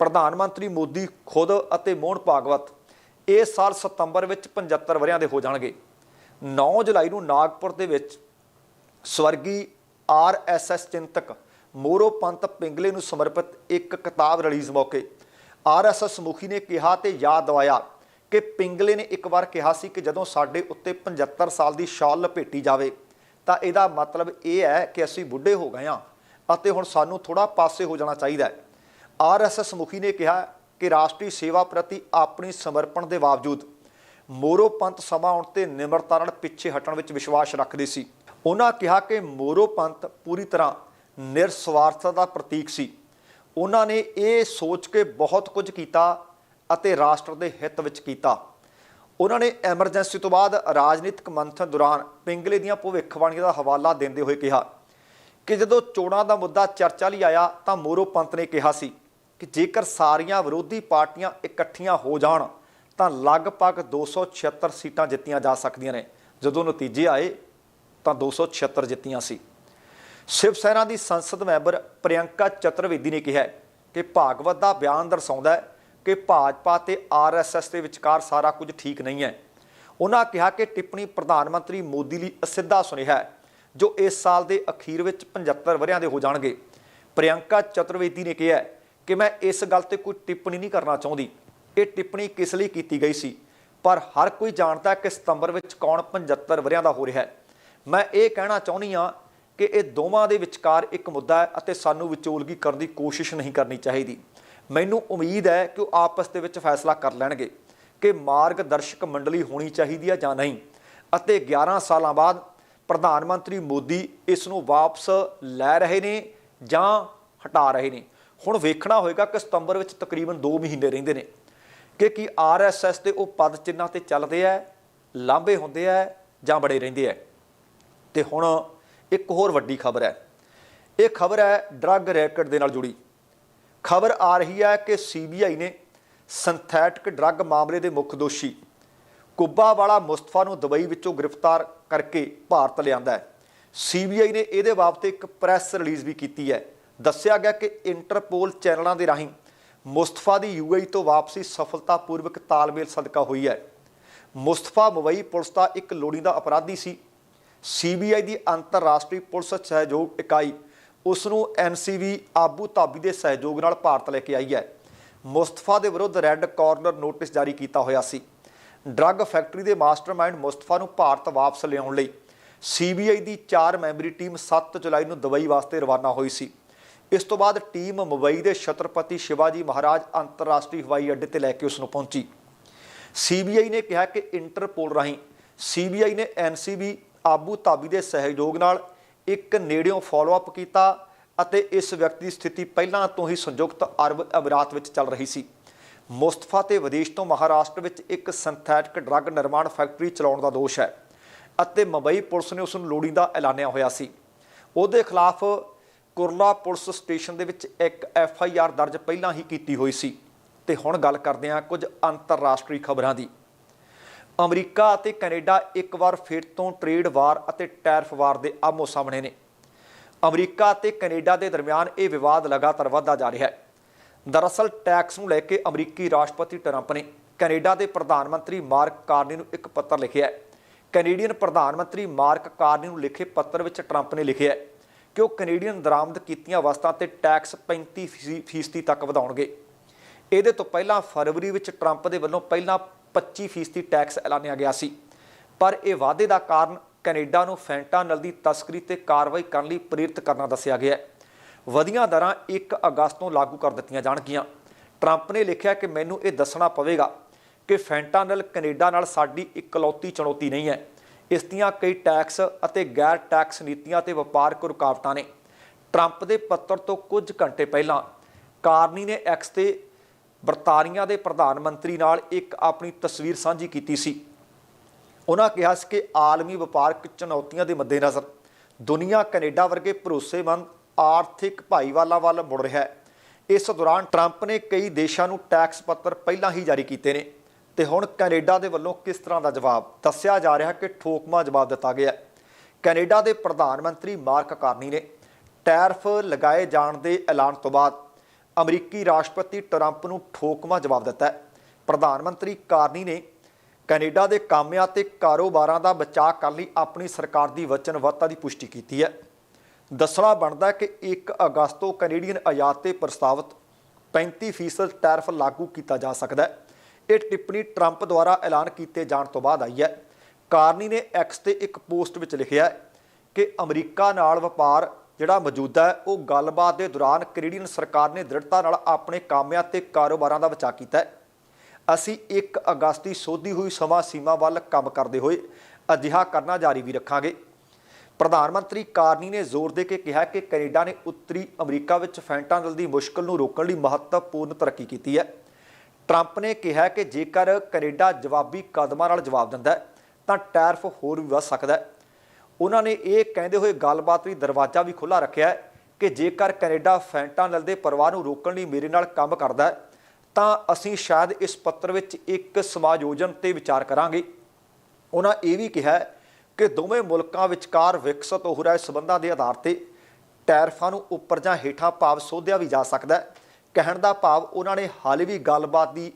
ਪ੍ਰਧਾਨ ਮੰਤਰੀ ਮੋਦੀ ਖੁਦ ਅਤੇ ਮੋਹਨ ਭਾਗਵਤ ਇਸ ਸਾਲ ਸਤੰਬਰ ਵਿੱਚ 75 ਵਰਿਆਂ ਦੇ ਹੋ ਜਾਣਗੇ। 9 ਜੁਲਾਈ ਨੂੰ ਨਾਗਪੁਰ ਦੇ ਵਿੱਚ ਸਵਰਗੀ ਆਰਐਸਐਸ ਚਿੰਤਕ ਮੋਰੋ ਪੰਤ ਪਿੰਗਲੇ ਨੂੰ ਸਮਰਪਿਤ ਇੱਕ ਕਿਤਾਬ ਰਿਲੀਜ਼ ਮੌਕੇ। ਆਰਐਸਐਸ ਮੁਖੀ ਨੇ ਕਿਹਾ ਤੇ ਯਾਦ ਦਿਵਾਇਆ ਕਿ ਪਿੰਗਲੇ ਨੇ ਇੱਕ ਵਾਰ ਕਿਹਾ ਸੀ ਕਿ ਜਦੋਂ ਸਾਡੇ ਉੱਤੇ 75 ਸਾਲ ਦੀ ਸ਼ਾਲ ਲਪੇਟੀ ਜਾਵੇ, ਤਾਂ ਇਹਦਾ ਮਤਲਬ ਇਹ ਹੈ ਕਿ ਅਸੀਂ ਬੁੱਢੇ ਹੋ ਗਏ ਹਾਂ ਅਤੇ ਹੁਣ ਸਾਨੂੰ ਥੋੜਾ ਪਾਸੇ ਹੋ ਜਾਣਾ ਚਾਹੀਦਾ ਹੈ। ਆਰਐਸਐਸ ਮੁਖੀ ਨੇ ਕਿਹਾ ਕਿ ਰਾਸ਼ਟਰੀ ਸੇਵਾ ਪ੍ਰਤੀ ਆਪਣੀ ਸਮਰਪਣ ਦੇ ਬਾਵਜੂਦ ਮੋਰੋ ਪੰਥ ਸਮਾਂ ਆਉਣ ਤੇ ਨਿਮਰਤਾ ਨਾਲ ਪਿੱਛੇ ਹਟਣ ਵਿੱਚ ਵਿਸ਼ਵਾਸ ਰੱਖਦੇ ਸੀ। ਉਹਨਾਂ ਕਿਹਾ ਕਿ ਮੋਰੋ ਪੰਥ ਪੂਰੀ ਤਰ੍ਹਾਂ ਨਿਰਸਵਾਰਥਤਾ ਦਾ ਪ੍ਰਤੀਕ ਸੀ। ਉਹਨਾਂ ਨੇ ਇਹ ਸੋਚ ਕੇ ਬਹੁਤ ਕੁਝ ਕੀਤਾ ਅਤੇ ਰਾਸ਼ਟਰ ਦੇ ਹਿੱਤ ਵਿੱਚ ਕੀਤਾ। ਉਹਨਾਂ ਨੇ ਐਮਰਜੈਂਸੀ ਤੋਂ ਬਾਅਦ ਰਾਜਨੀਤਿਕ ਮੰਥਨ ਦੌਰਾਨ ਪਿੰਗਲੇ ਦੀਆਂ ਭਵਿੱਖਬਾਣੀਆਂ ਦਾ ਹਵਾਲਾ ਦਿੰਦੇ ਹੋਏ ਕਿਹਾ ਕਿ ਜਦੋਂ ਚੋਣਾਂ ਦਾ ਮੁੱਦਾ ਚਰਚਾ ਲਈ ਆਇਆ ਤਾਂ ਮੋਰੋ ਪੰਤ ਨੇ ਕਿਹਾ ਸੀ ਕਿ ਜੇਕਰ ਸਾਰੀਆਂ ਵਿਰੋਧੀ ਪਾਰਟੀਆਂ ਇਕੱਠੀਆਂ ਹੋ ਜਾਣ ਤਾਂ ਲਗਭਗ 276 ਸੀਟਾਂ ਜਿੱਤੀਆਂ ਜਾ ਸਕਦੀਆਂ ਨੇ। ਜਦੋਂ ਨਤੀਜੇ ਆਏ ਤਾਂ 276 ਜਿੱਤੀਆਂ ਸੀ। ਸ਼ਿਵ ਸੈਨਾ ਦੀ ਸੰਸਦ ਮੈਂਬਰ ਪ੍ਰਿਯੰਕਾ ਚਤੁਰਵੇਦੀ ਨੇ ਕਿਹਾ ਕਿ ਭਾਗਵਤ ਦਾ ਬਿਆਨ ਦਰਸਾਉਂਦਾ ਹੈ ਕਿ ਭਾਜਪਾ ਤੇ ਆਰਐਸਐਸ ਦੇ ਵਿਚਕਾਰ ਸਾਰਾ ਕੁਝ ਠੀਕ ਨਹੀਂ ਹੈ। ਉਹਨਾਂ ਕਿਹਾ ਕਿ ਟਿੱਪਣੀ ਪ੍ਰਧਾਨ ਮੰਤਰੀ ਮੋਦੀ ਲਈ ਅਸਿੱਧਾ ਸੁਨੇਹਾ ਹੈ, ਜੋ ਇਸ ਸਾਲ ਦੇ ਅਖੀਰ ਵਿੱਚ 75 ਵਰਿਆਂ ਦੇ ਹੋ ਜਾਣਗੇ। ਪ੍ਰਿਯੰਕਾ ਚਤੁਰਵੇਦੀ ਨੇ ਕਿਹਾ ਕਿ ਮੈਂ ਇਸ ਗੱਲ ਤੇ ਕੋਈ ਟਿੱਪਣੀ ਨਹੀਂ ਕਰਨਾ ਚਾਹੁੰਦੀ। ਇਹ ਟਿੱਪਣੀ ਕਿਸ ਲਈ ਕੀਤੀ ਗਈ ਸੀ? ਪਰ ਹਰ ਕੋਈ ਜਾਣਦਾ ਕਿ ਸਤੰਬਰ ਵਿੱਚ ਕੌਣ 75 ਵਰਿਆਂ ਦਾ ਹੋ ਰਿਹਾ ਹੈ। ਮੈਂ ਇਹ ਕਹਿਣਾ ਚਾਹੁੰਦੀ ਹਾਂ ਕਿ ਇਹ ਦੋਵਾਂ ਦੇ ਵਿਚਕਾਰ ਇੱਕ ਮੁੱਦਾ ਹੈ ਅਤੇ ਸਾਨੂੰ ਵਿਚੋਲਗੀ ਕਰਨ ਦੀ ਕੋਸ਼ਿਸ਼ ਨਹੀਂ ਕਰਨੀ ਚਾਹੀਦੀ। ਮੈਨੂੰ ਉਮੀਦ ਹੈ ਕਿ ਉਹ ਆਪਸ ਦੇ ਵਿੱਚ ਫੈਸਲਾ ਕਰ ਲੈਣਗੇ ਕਿ ਮਾਰਗਦਰਸ਼ਕ ਮੰਡਲੀ ਹੋਣੀ ਚਾਹੀਦੀ ਹੈ ਜਾਂ ਨਹੀਂ ਅਤੇ 11 ਸਾਲਾਂ ਬਾਅਦ ਪ੍ਰਧਾਨ ਮੰਤਰੀ ਮੋਦੀ ਇਸ ਨੂੰ ਵਾਪਸ ਲੈ ਰਹੇ ਨੇ ਜਾਂ ਹਟਾ ਰਹੇ ਨੇ। ਹੁਣ ਵੇਖਣਾ ਹੋਏਗਾ ਕਿ ਸਤੰਬਰ ਵਿੱਚ ਤਕਰੀਬਨ 2 ਮਹੀਨੇ ਰਹਿੰਦੇ ਨੇ ਕਿ ਕੀ ਆਰਐਸਐਸ 'ਤੇ ਉਹ ਪਦ ਚਿੰਨ੍ਹਾਂ ਤੇ ਚੱਲਦੇ ਆ ਲਾਂਭੇ ਹੁੰਦੇ ਆ ਜਾਂ ਬੜੇ ਰਹਿੰਦੇ ਆ ਤੇ ਹੁਣ ਇੱਕ ਹੋਰ ਵੱਡੀ ਖਬਰ ਹੈ। ਇਹ ਖਬਰ ਹੈ ਡਰੱਗ ਰੈਕਟ ਦੇ ਨਾਲ ਜੁੜੀ। ਖਬਰ ਆ ਰਹੀ ਹੈ ਕਿ ਸੀਬੀਆਈ ਨੇ ਸਿੰਥੈਟਿਕ ਡਰੱਗ ਮਾਮਲੇ ਦੇ ਮੁੱਖ ਦੋਸ਼ੀ ਕੁੱਬਾ ਵਾਲਾ ਮੁਸਤਫਾ ਨੂੰ ਦੁਬਈ ਵਿੱਚੋਂ ਗ੍ਰਿਫਤਾਰ ਕਰਕੇ ਭਾਰਤ ਲਿਆਂਦਾ ਹੈ। ਸੀਬੀਆਈ ਨੇ ਇਹਦੇ ਬਾਬਤ ਇੱਕ ਪ੍ਰੈਸ ਰਿਲੀਜ਼ ਵੀ ਕੀਤੀ ਹੈ। ਦੱਸਿਆ ਗਿਆ ਕਿ ਇੰਟਰਪੋਲ ਚੈਨਲਾਂ ਦੇ ਰਾਹੀਂ ਮੁਸਤਫਾ ਦੀ ਯੂਏਈ ਤੋਂ ਵਾਪਸੀ ਸਫਲਤਾਪੂਰਵਕ ਤਾਲਮੇਲ ਸਦਕਾ ਹੋਈ ਹੈ। ਮੁਸਤਫਾ ਮੁੰਬਈ ਪੁਲਿਸ ਦਾ ਇੱਕ ਲੋੜੀਂਦਾ ਅਪਰਾਧੀ ਸੀ। ਸੀਬੀਆਈ ਦੀ ਅੰਤਰਰਾਸ਼ਟਰੀ ਪੁਲਿਸ ਸਹਿਯੋਗ ਇਕਾਈ ਉਸ ਨੂੰ ਐਨਸੀਬੀ ਆਬੂ ਧਾਬੀ ਦੇ ਸਹਿਯੋਗ ਨਾਲ ਭਾਰਤ ਲੈ ਕੇ ਆਈ ਹੈ। ਮੁਸਤਫਾ ਦੇ ਵਿਰੁੱਧ ਰੈੱਡ ਕਾਰਨਰ ਨੋਟਿਸ ਜਾਰੀ ਕੀਤਾ ਹੋਇਆ ਸੀ। ਡਰੱਗ ਫੈਕਟਰੀ ਦੇ ਮਾਸਟਰਮਾਈਂਡ ਮੁਸਤਫਾ ਨੂੰ ਭਾਰਤ ਵਾਪਸ ਲਿਆਉਣ ਲਈ ਸੀਬੀਆਈ ਦੀ 4 ਮੈਂਬਰੀ ਟੀਮ 7 ਜੁਲਾਈ ਨੂੰ ਦੁਬਈ ਵਾਸਤੇ ਰਵਾਨਾ ਹੋਈ ਸੀ। ਇਸ ਤੋਂ ਬਾਅਦ ਟੀਮ ਮੁੰਬਈ ਦੇ ਛਤਰਪਤੀ ਸ਼ਿਵਾਜੀ ਮਹਾਰਾਜ ਅੰਤਰਰਾਸ਼ਟਰੀ ਹਵਾਈ ਅੱਡੇ ਤੇ ਲੈ ਕੇ ਉਸ ਨੂੰ ਪਹੁੰਚੀ। ਸੀਬੀਆਈ ਨੇ ਕਿਹਾ ਕਿ ਇੰਟਰਪੋਲ ਰਾਹੀਂ ਸੀਬੀਆਈ ਨੇ ਐਨਸੀਬੀ ਆਬੂ ਧਾਬੀ ਦੇ ਸਹਿਯੋਗ ਨਾਲ ਇੱਕ ਨੇੜਿਓਂ ਫਾਲੋਅਪ ਕੀਤਾ ਅਤੇ ਇਸ ਵਿਅਕਤੀ ਦੀ ਸਥਿਤੀ ਪਹਿਲਾਂ ਤੋਂ ਹੀ ਸੰਯੁਕਤ ਅਰਬ ਅਮੀਰਾਤ ਵਿੱਚ ਚੱਲ ਰਹੀ ਸੀ। ਮੁਸਤਫਾ ਤੇ ਵਿਦੇਸ਼ ਤੋਂ ਮਹਾਰਾਸ਼ਟਰ ਵਿੱਚ ਇੱਕ ਸਿੰਥੈਟਿਕ ਡਰੱਗ ਨਿਰਮਾਣ ਫੈਕਟਰੀ ਚਲਾਉਣ ਦਾ ਦੋਸ਼ ਹੈ ਅਤੇ ਮੁੰਬਈ ਪੁਲਿਸ ਨੇ ਉਸ ਨੂੰ ਲੋੜੀਂਦਾ ਐਲਾਨਿਆ ਹੋਇਆ ਸੀ। ਉਹਦੇ ਖਿਲਾਫ ਕੁਰਲਾ ਪੁਲਿਸ ਸਟੇਸ਼ਨ ਦੇ ਵਿੱਚ ਇੱਕ ਐਫ ਆਈ ਆਰ ਦਰਜ ਪਹਿਲਾਂ ਹੀ ਕੀਤੀ ਹੋਈ ਸੀ। ਤੇ ਹੁਣ ਗੱਲ ਕਰਦੇ ਹਾਂ ਕੁਝ ਅੰਤਰਰਾਸ਼ਟਰੀ ਖਬਰਾਂ ਦੀ। ਅਮਰੀਕਾ ਅਤੇ ਕੈਨੇਡਾ ਇੱਕ ਵਾਰ ਫਿਰ ਤੋਂ ਟ੍ਰੇਡ ਵਾਰ ਅਤੇ ਟੈਰਫ ਵਾਰ ਦੇ ਆਮੋ ਸਾਹਮਣੇ ਨੇ। ਅਮਰੀਕਾ ਅਤੇ ਕੈਨੇਡਾ ਦੇ ਦਰਮਿਆਨ ਇਹ ਵਿਵਾਦ ਲਗਾਤਾਰ ਵਧਦਾ ਜਾ ਰਿਹਾ ਹੈ। ਦਰਅਸਲ ਟੈਕਸ ਨੂੰ ਲੈ ਕੇ ਅਮਰੀਕੀ ਰਾਸ਼ਟਰਪਤੀ ਟਰੰਪ ਨੇ ਕੈਨੇਡਾ ਦੇ ਪ੍ਰਧਾਨ ਮੰਤਰੀ ਮਾਰਕ ਕਾਰਨੀ ਨੂੰ ਇੱਕ ਪੱਤਰ ਲਿਖਿਆ ਹੈ। ਕੈਨੇਡੀਅਨ ਪ੍ਰਧਾਨ ਮੰਤਰੀ ਮਾਰਕ ਕਾਰਨੀ ਨੂੰ ਲਿਖੇ ਪੱਤਰ ਵਿੱਚ ਟਰੰਪ ਨੇ ਲਿਖਿਆ ਹੈ ਕਿ ਉਹ ਕੈਨੇਡੀਅਨ ਦਰਾਮਦ ਕੀਤੀਆਂ ਵਸਤਾਂ ਤੇ ਟੈਕਸ 35% ਫੀਸਦੀ ਤੱਕ ਵਧਾਉਣਗੇ। ਇਹਦੇ ਤੋਂ ਪਹਿਲਾਂ ਫਰਵਰੀ ਵਿੱਚ ਟਰੰਪ ਦੇ ਵੱਲੋਂ ਪਹਿਲਾਂ 25% ਫੀਸਦੀ ਟੈਕਸ ਐਲਾਨਿਆ ਗਿਆ ਸੀ। ਪਰ ਇਹ ਵਾਅਦੇ ਦਾ ਕਾਰਨ ਕੈਨੇਡਾ ਨੂੰ ਫੈਂਟਾਨਲ ਦੀ ਤਸਕਰੀ ਤੇ ਕਾਰਵਾਈ ਕਰਨ ਲਈ ਪ੍ਰੇਰਿਤ ਕਰਨਾ ਦੱਸਿਆ ਗਿਆ ਹੈ। ਵਧੀਆਂ ਦਰਾਂ 1 ਅਗਸਤ ਤੋਂ ਲਾਗੂ ਕਰ ਦਿੱਤੀਆਂ ਜਾਣਗੀਆਂ। ਟਰੰਪ ਨੇ ਲਿਖਿਆ ਕਿ ਮੈਨੂੰ ਇਹ ਦੱਸਣਾ ਪਵੇਗਾ ਕਿ ਫੈਂਟਾਨਲ ਕੈਨੇਡਾ ਨਾਲ ਸਾਡੀ ਇਕਲੌਤੀ ਚੁਣੌਤੀ ਨਹੀਂ ਹੈ। ਇਸ ਦੀਆਂ ਕਈ ਟੈਕਸ ਅਤੇ ਗੈਰ ਟੈਕਸ ਨੀਤੀਆਂ ਤੇ ਵਪਾਰਕ ਰੁਕਾਵਟਾਂ ਨੇ। ਟਰੰਪ ਦੇ ਪੱਤਰ ਤੋਂ ਕੁਝ ਘੰਟੇ ਪਹਿਲਾਂ ਕਾਰਨੀ ਨੇ ਐਕਸ ਤੇ ਬਰਤਾਨੀਆ ਦੇ ਪ੍ਰਧਾਨ ਮੰਤਰੀ ਨਾਲ ਇੱਕ ਆਪਣੀ ਤਸਵੀਰ ਸਾਂਝੀ ਕੀਤੀ ਸੀ। ਉਹਨਾਂ ਕਿਹਾ ਸੀ ਕਿ ਆਲਮੀ ਵਪਾਰਕ ਚੁਣੌਤੀਆਂ ਦੇ ਮੱਦੇਨਜ਼ਰ ਦੁਨੀਆ ਕੈਨੇਡਾ ਵਰਗੇ ਭਰੋਸੇਮੰਦ ਆਰਥਿਕ ਭਾਈਵਾਲਾਂ ਵੱਲ ਮੁੜ ਰਿਹਾ ਹੈ। ਇਸ ਦੌਰਾਨ ਟਰੰਪ ਨੇ ਕਈ ਦੇਸ਼ਾਂ ਨੂੰ ਟੈਕਸ ਪੱਤਰ ਪਹਿਲਾਂ ਹੀ ਜਾਰੀ ਕੀਤੇ ਨੇ ਤੇ ਹੁਣ ਕੈਨੇਡਾ ਦੇ ਵੱਲੋਂ ਕਿਸ ਤਰ੍ਹਾਂ ਦਾ ਜਵਾਬ? ਦੱਸਿਆ ਜਾ ਰਿਹਾ ਕਿ ਠੋਕਮਾ ਜਵਾਬ ਦਿੱਤਾ ਗਿਆ ਕੈਨੇਡਾ ਦੇ ਪ੍ਰਧਾਨ ਮੰਤਰੀ ਮਾਰਕ ਕਾਰਨੀ ਨੇ ਟੈਰਫ ਲਗਾਏ ਜਾਣ ਦੇ ਐਲਾਨ ਤੋਂ ਬਾਅਦ ਅਮਰੀਕੀ ਰਾਸ਼ਟਰਪਤੀ ਟਰੰਪ ਨੂੰ ਠੋਕਮਾ ਜਵਾਬ ਦਿੱਤਾ ਹੈ। ਪ੍ਰਧਾਨ ਮੰਤਰੀ ਕਾਰਨੀ ਨੇ ਕੈਨੇਡਾ ਦੇ ਕਾਮਿਆਂ ਤੇ ਕਾਰੋਬਾਰਾਂ ਦਾ ਬਚਾਅ ਕਰਨ ਲਈ ਆਪਣੀ ਸਰਕਾਰ ਦੀ ਵਚਨਬੱਧਤਾ ਦੀ ਪੁਸ਼ਟੀ ਕੀਤੀ ਹੈ। ਦੱਸਣਾ ਬਣਦਾ ਹੈ ਕਿ 1 ਅਗਸਤ ਤੋਂ ਕੈਨੇਡੀਅਨ ਆਯਾਤ ਤੇ ਪ੍ਰਸਤਾਵਿਤ 35% ਟੈਰਫ ਲਾਗੂ ਕੀਤਾ ਜਾ ਸਕਦਾ ਹੈ। ਇਹ ਟਿੱਪਣੀ ਟਰੰਪ ਦੁਆਰਾ ਐਲਾਨ ਕੀਤੇ ਜਾਣ ਤੋਂ ਬਾਅਦ ਆਈ ਹੈ। ਕਾਰਨੀ ਨੇ ਐਕਸ ਤੇ ਇੱਕ ਪੋਸਟ ਵਿੱਚ ਲਿਖਿਆ ਹੈ ਕਿ ਅਮਰੀਕਾ ਨਾਲ ਵਪਾਰ ਜਿਹੜਾ ਮੌਜੂਦਾ ਹੈ, ਉਹ ਗੱਲਬਾਤ ਦੇ ਦੌਰਾਨ ਕੈਨੇਡੀਅਨ ਸਰਕਾਰ ਨੇ ਦ੍ਰਿੜਤਾ ਨਾਲ ਆਪਣੇ ਕਾਮਿਆਂ ਤੇ ਕਾਰੋਬਾਰਾਂ ਦਾ ਬਚਾਅ ਕੀਤਾ ਅਸੀਂ 1 ਅਗਸਤ ਦੀ ਸੋਧੀ ਹੋਈ ਸਮਾਂ ਸੀਮਾ ਵੱਲ ਕੰਮ ਕਰਦੇ ਹੋਏ ਅਜਿਹਾ ਕਰਨਾ ਜਾਰੀ ਵੀ ਰੱਖਾਂਗੇ। ਪ੍ਰਧਾਨ ਮੰਤਰੀ ਕਾਰਨੀ ਨੇ ਜ਼ੋਰ ਦੇ ਕੇ ਕਿਹਾ ਕਿ ਕੈਨੇਡਾ ਨੇ ਉੱਤਰੀ ਅਮਰੀਕਾ ਵਿੱਚ ਫੈਂਟਾਨਲ ਦੀ ਮੁਸ਼ਕਲ ਨੂੰ ਰੋਕਣ ਲਈ ਮਹੱਤਵਪੂਰਨ ਤਰੱਕੀ ਕੀਤੀ ਹੈ। ਟਰੰਪ ਨੇ ਕਿਹਾ ਕਿ ਜੇਕਰ ਕੈਨੇਡਾ ਜਵਾਬੀ ਕਦਮਾਂ ਨਾਲ ਜਵਾਬ ਦਿੰਦਾ ਹੈ, ਤਾਂ ਟੈਰਫ ਹੋਰ ਵੀ ਵੱਧ ਸਕਦਾ ਹੈ। ਉਹਨਾਂ ਨੇ ਇਹ ਕਹਿੰਦੇ ਹੋਏ ਗੱਲਬਾਤ ਲਈ ਦਰਵਾਜ਼ਾ ਵੀ ਖੁੱਲ੍ਹਾ ਰੱਖਿਆ ਕਿ ਜੇਕਰ ਕੈਨੇਡਾ ਫੈਂਟਾਨਲ ਦੇ ਪ੍ਰਵਾਹ ਨੂੰ ਰੋਕਣ ਲਈ ਮੇਰੇ ਨਾਲ ਕੰਮ ਕਰਦਾ ਹੈ, ਤਾਂ ਅਸੀਂ ਸ਼ਾਇਦ ਇਸ ਪੱਤਰ ਵਿੱਚ ਇੱਕ ਸਮਾਯੋਜਨ ਤੇ ਵਿਚਾਰ ਕਰਾਂਗੇ। ਉਹਨਾਂ ਇਹ ਵੀ ਕਿਹਾ ਕਿ ਦੋਵੇਂ ਮੁਲਕਾਂ ਵਿਚਕਾਰ ਵਿਕਸਤ ਹੋ ਰਹੇ ਸਬੰਧਾਂ ਦੇ ਆਧਾਰ ਤੇ ਟੈਰਫਾਂ ਨੂੰ ਉੱਪਰ ਜਾਂ ਹੇਠਾਂ ਭਾਵ ਸੋਧਿਆ ਵੀ ਜਾ ਸਕਦਾ ਹੈ। ਕਹਿਣ ਦਾ ਭਾਵ ਉਹਨਾਂ ਨੇ ਹਾਲੇ ਵੀ ਗੱਲਬਾਤ ਦੀ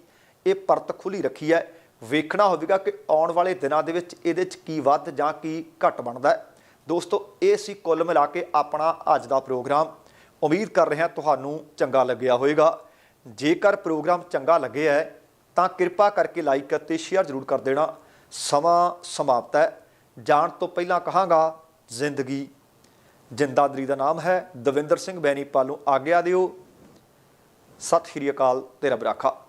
ਇਹ ਪਰਤ ਖੁੱਲੀ ਰੱਖੀ ਹੈ ਵੇਖਣਾ ਹੋਵੇਗਾ ਕਿ ਆਉਣ ਵਾਲੇ ਦਿਨਾਂ ਦੇ ਵਿੱਚ ਇਹਦੇ 'ਚ ਕੀ ਵੱਧ ਜਾਂ ਕੀ ਘਟ ਬਣਦਾ ਹੈ। ਦੋਸਤੋ, ਇਹ ਸੀ ਕੁੱਲ ਮਿਲਾ ਕੇ ਆਪਣਾ ਅੱਜ ਦਾ ਪ੍ਰੋਗਰਾਮ। ਉਮੀਦ ਕਰ ਰਿਹਾ ਤੁਹਾਨੂੰ ਚੰਗਾ ਲੱਗਿਆ ਹੋਵੇਗਾ। ਜੇਕਰ ਪ੍ਰੋਗਰਾਮ ਚੰਗਾ ਲੱਗਿਆ ਹੈ, ਤਾਂ ਕਿਰਪਾ ਕਰਕੇ ਲਾਈਕ ਅਤੇ ਸ਼ੇਅਰ ਜ਼ਰੂਰ ਕਰ ਦੇਣਾ। ਸਮਾਂ ਸਮਾਪਤ ਹੈ। ਜਾਣ ਤੋਂ ਪਹਿਲਾਂ ਕਹਾਂਗਾ, ਜ਼ਿੰਦਗੀ। ਜਿੰਦਾਦਰੀ ਦਾ ਨਾਮ ਹੈ। ਦਵਿੰਦਰ ਸਿੰਘ ਬੈਣੀਪਾਲ ਨੂੰ ਆਗਿਆ ਦਿਓ। ਸਤਿ ਸ਼੍ਰੀ ਅਕਾਲ ਤੇ ਰੱਬ ਰਾਖਾ।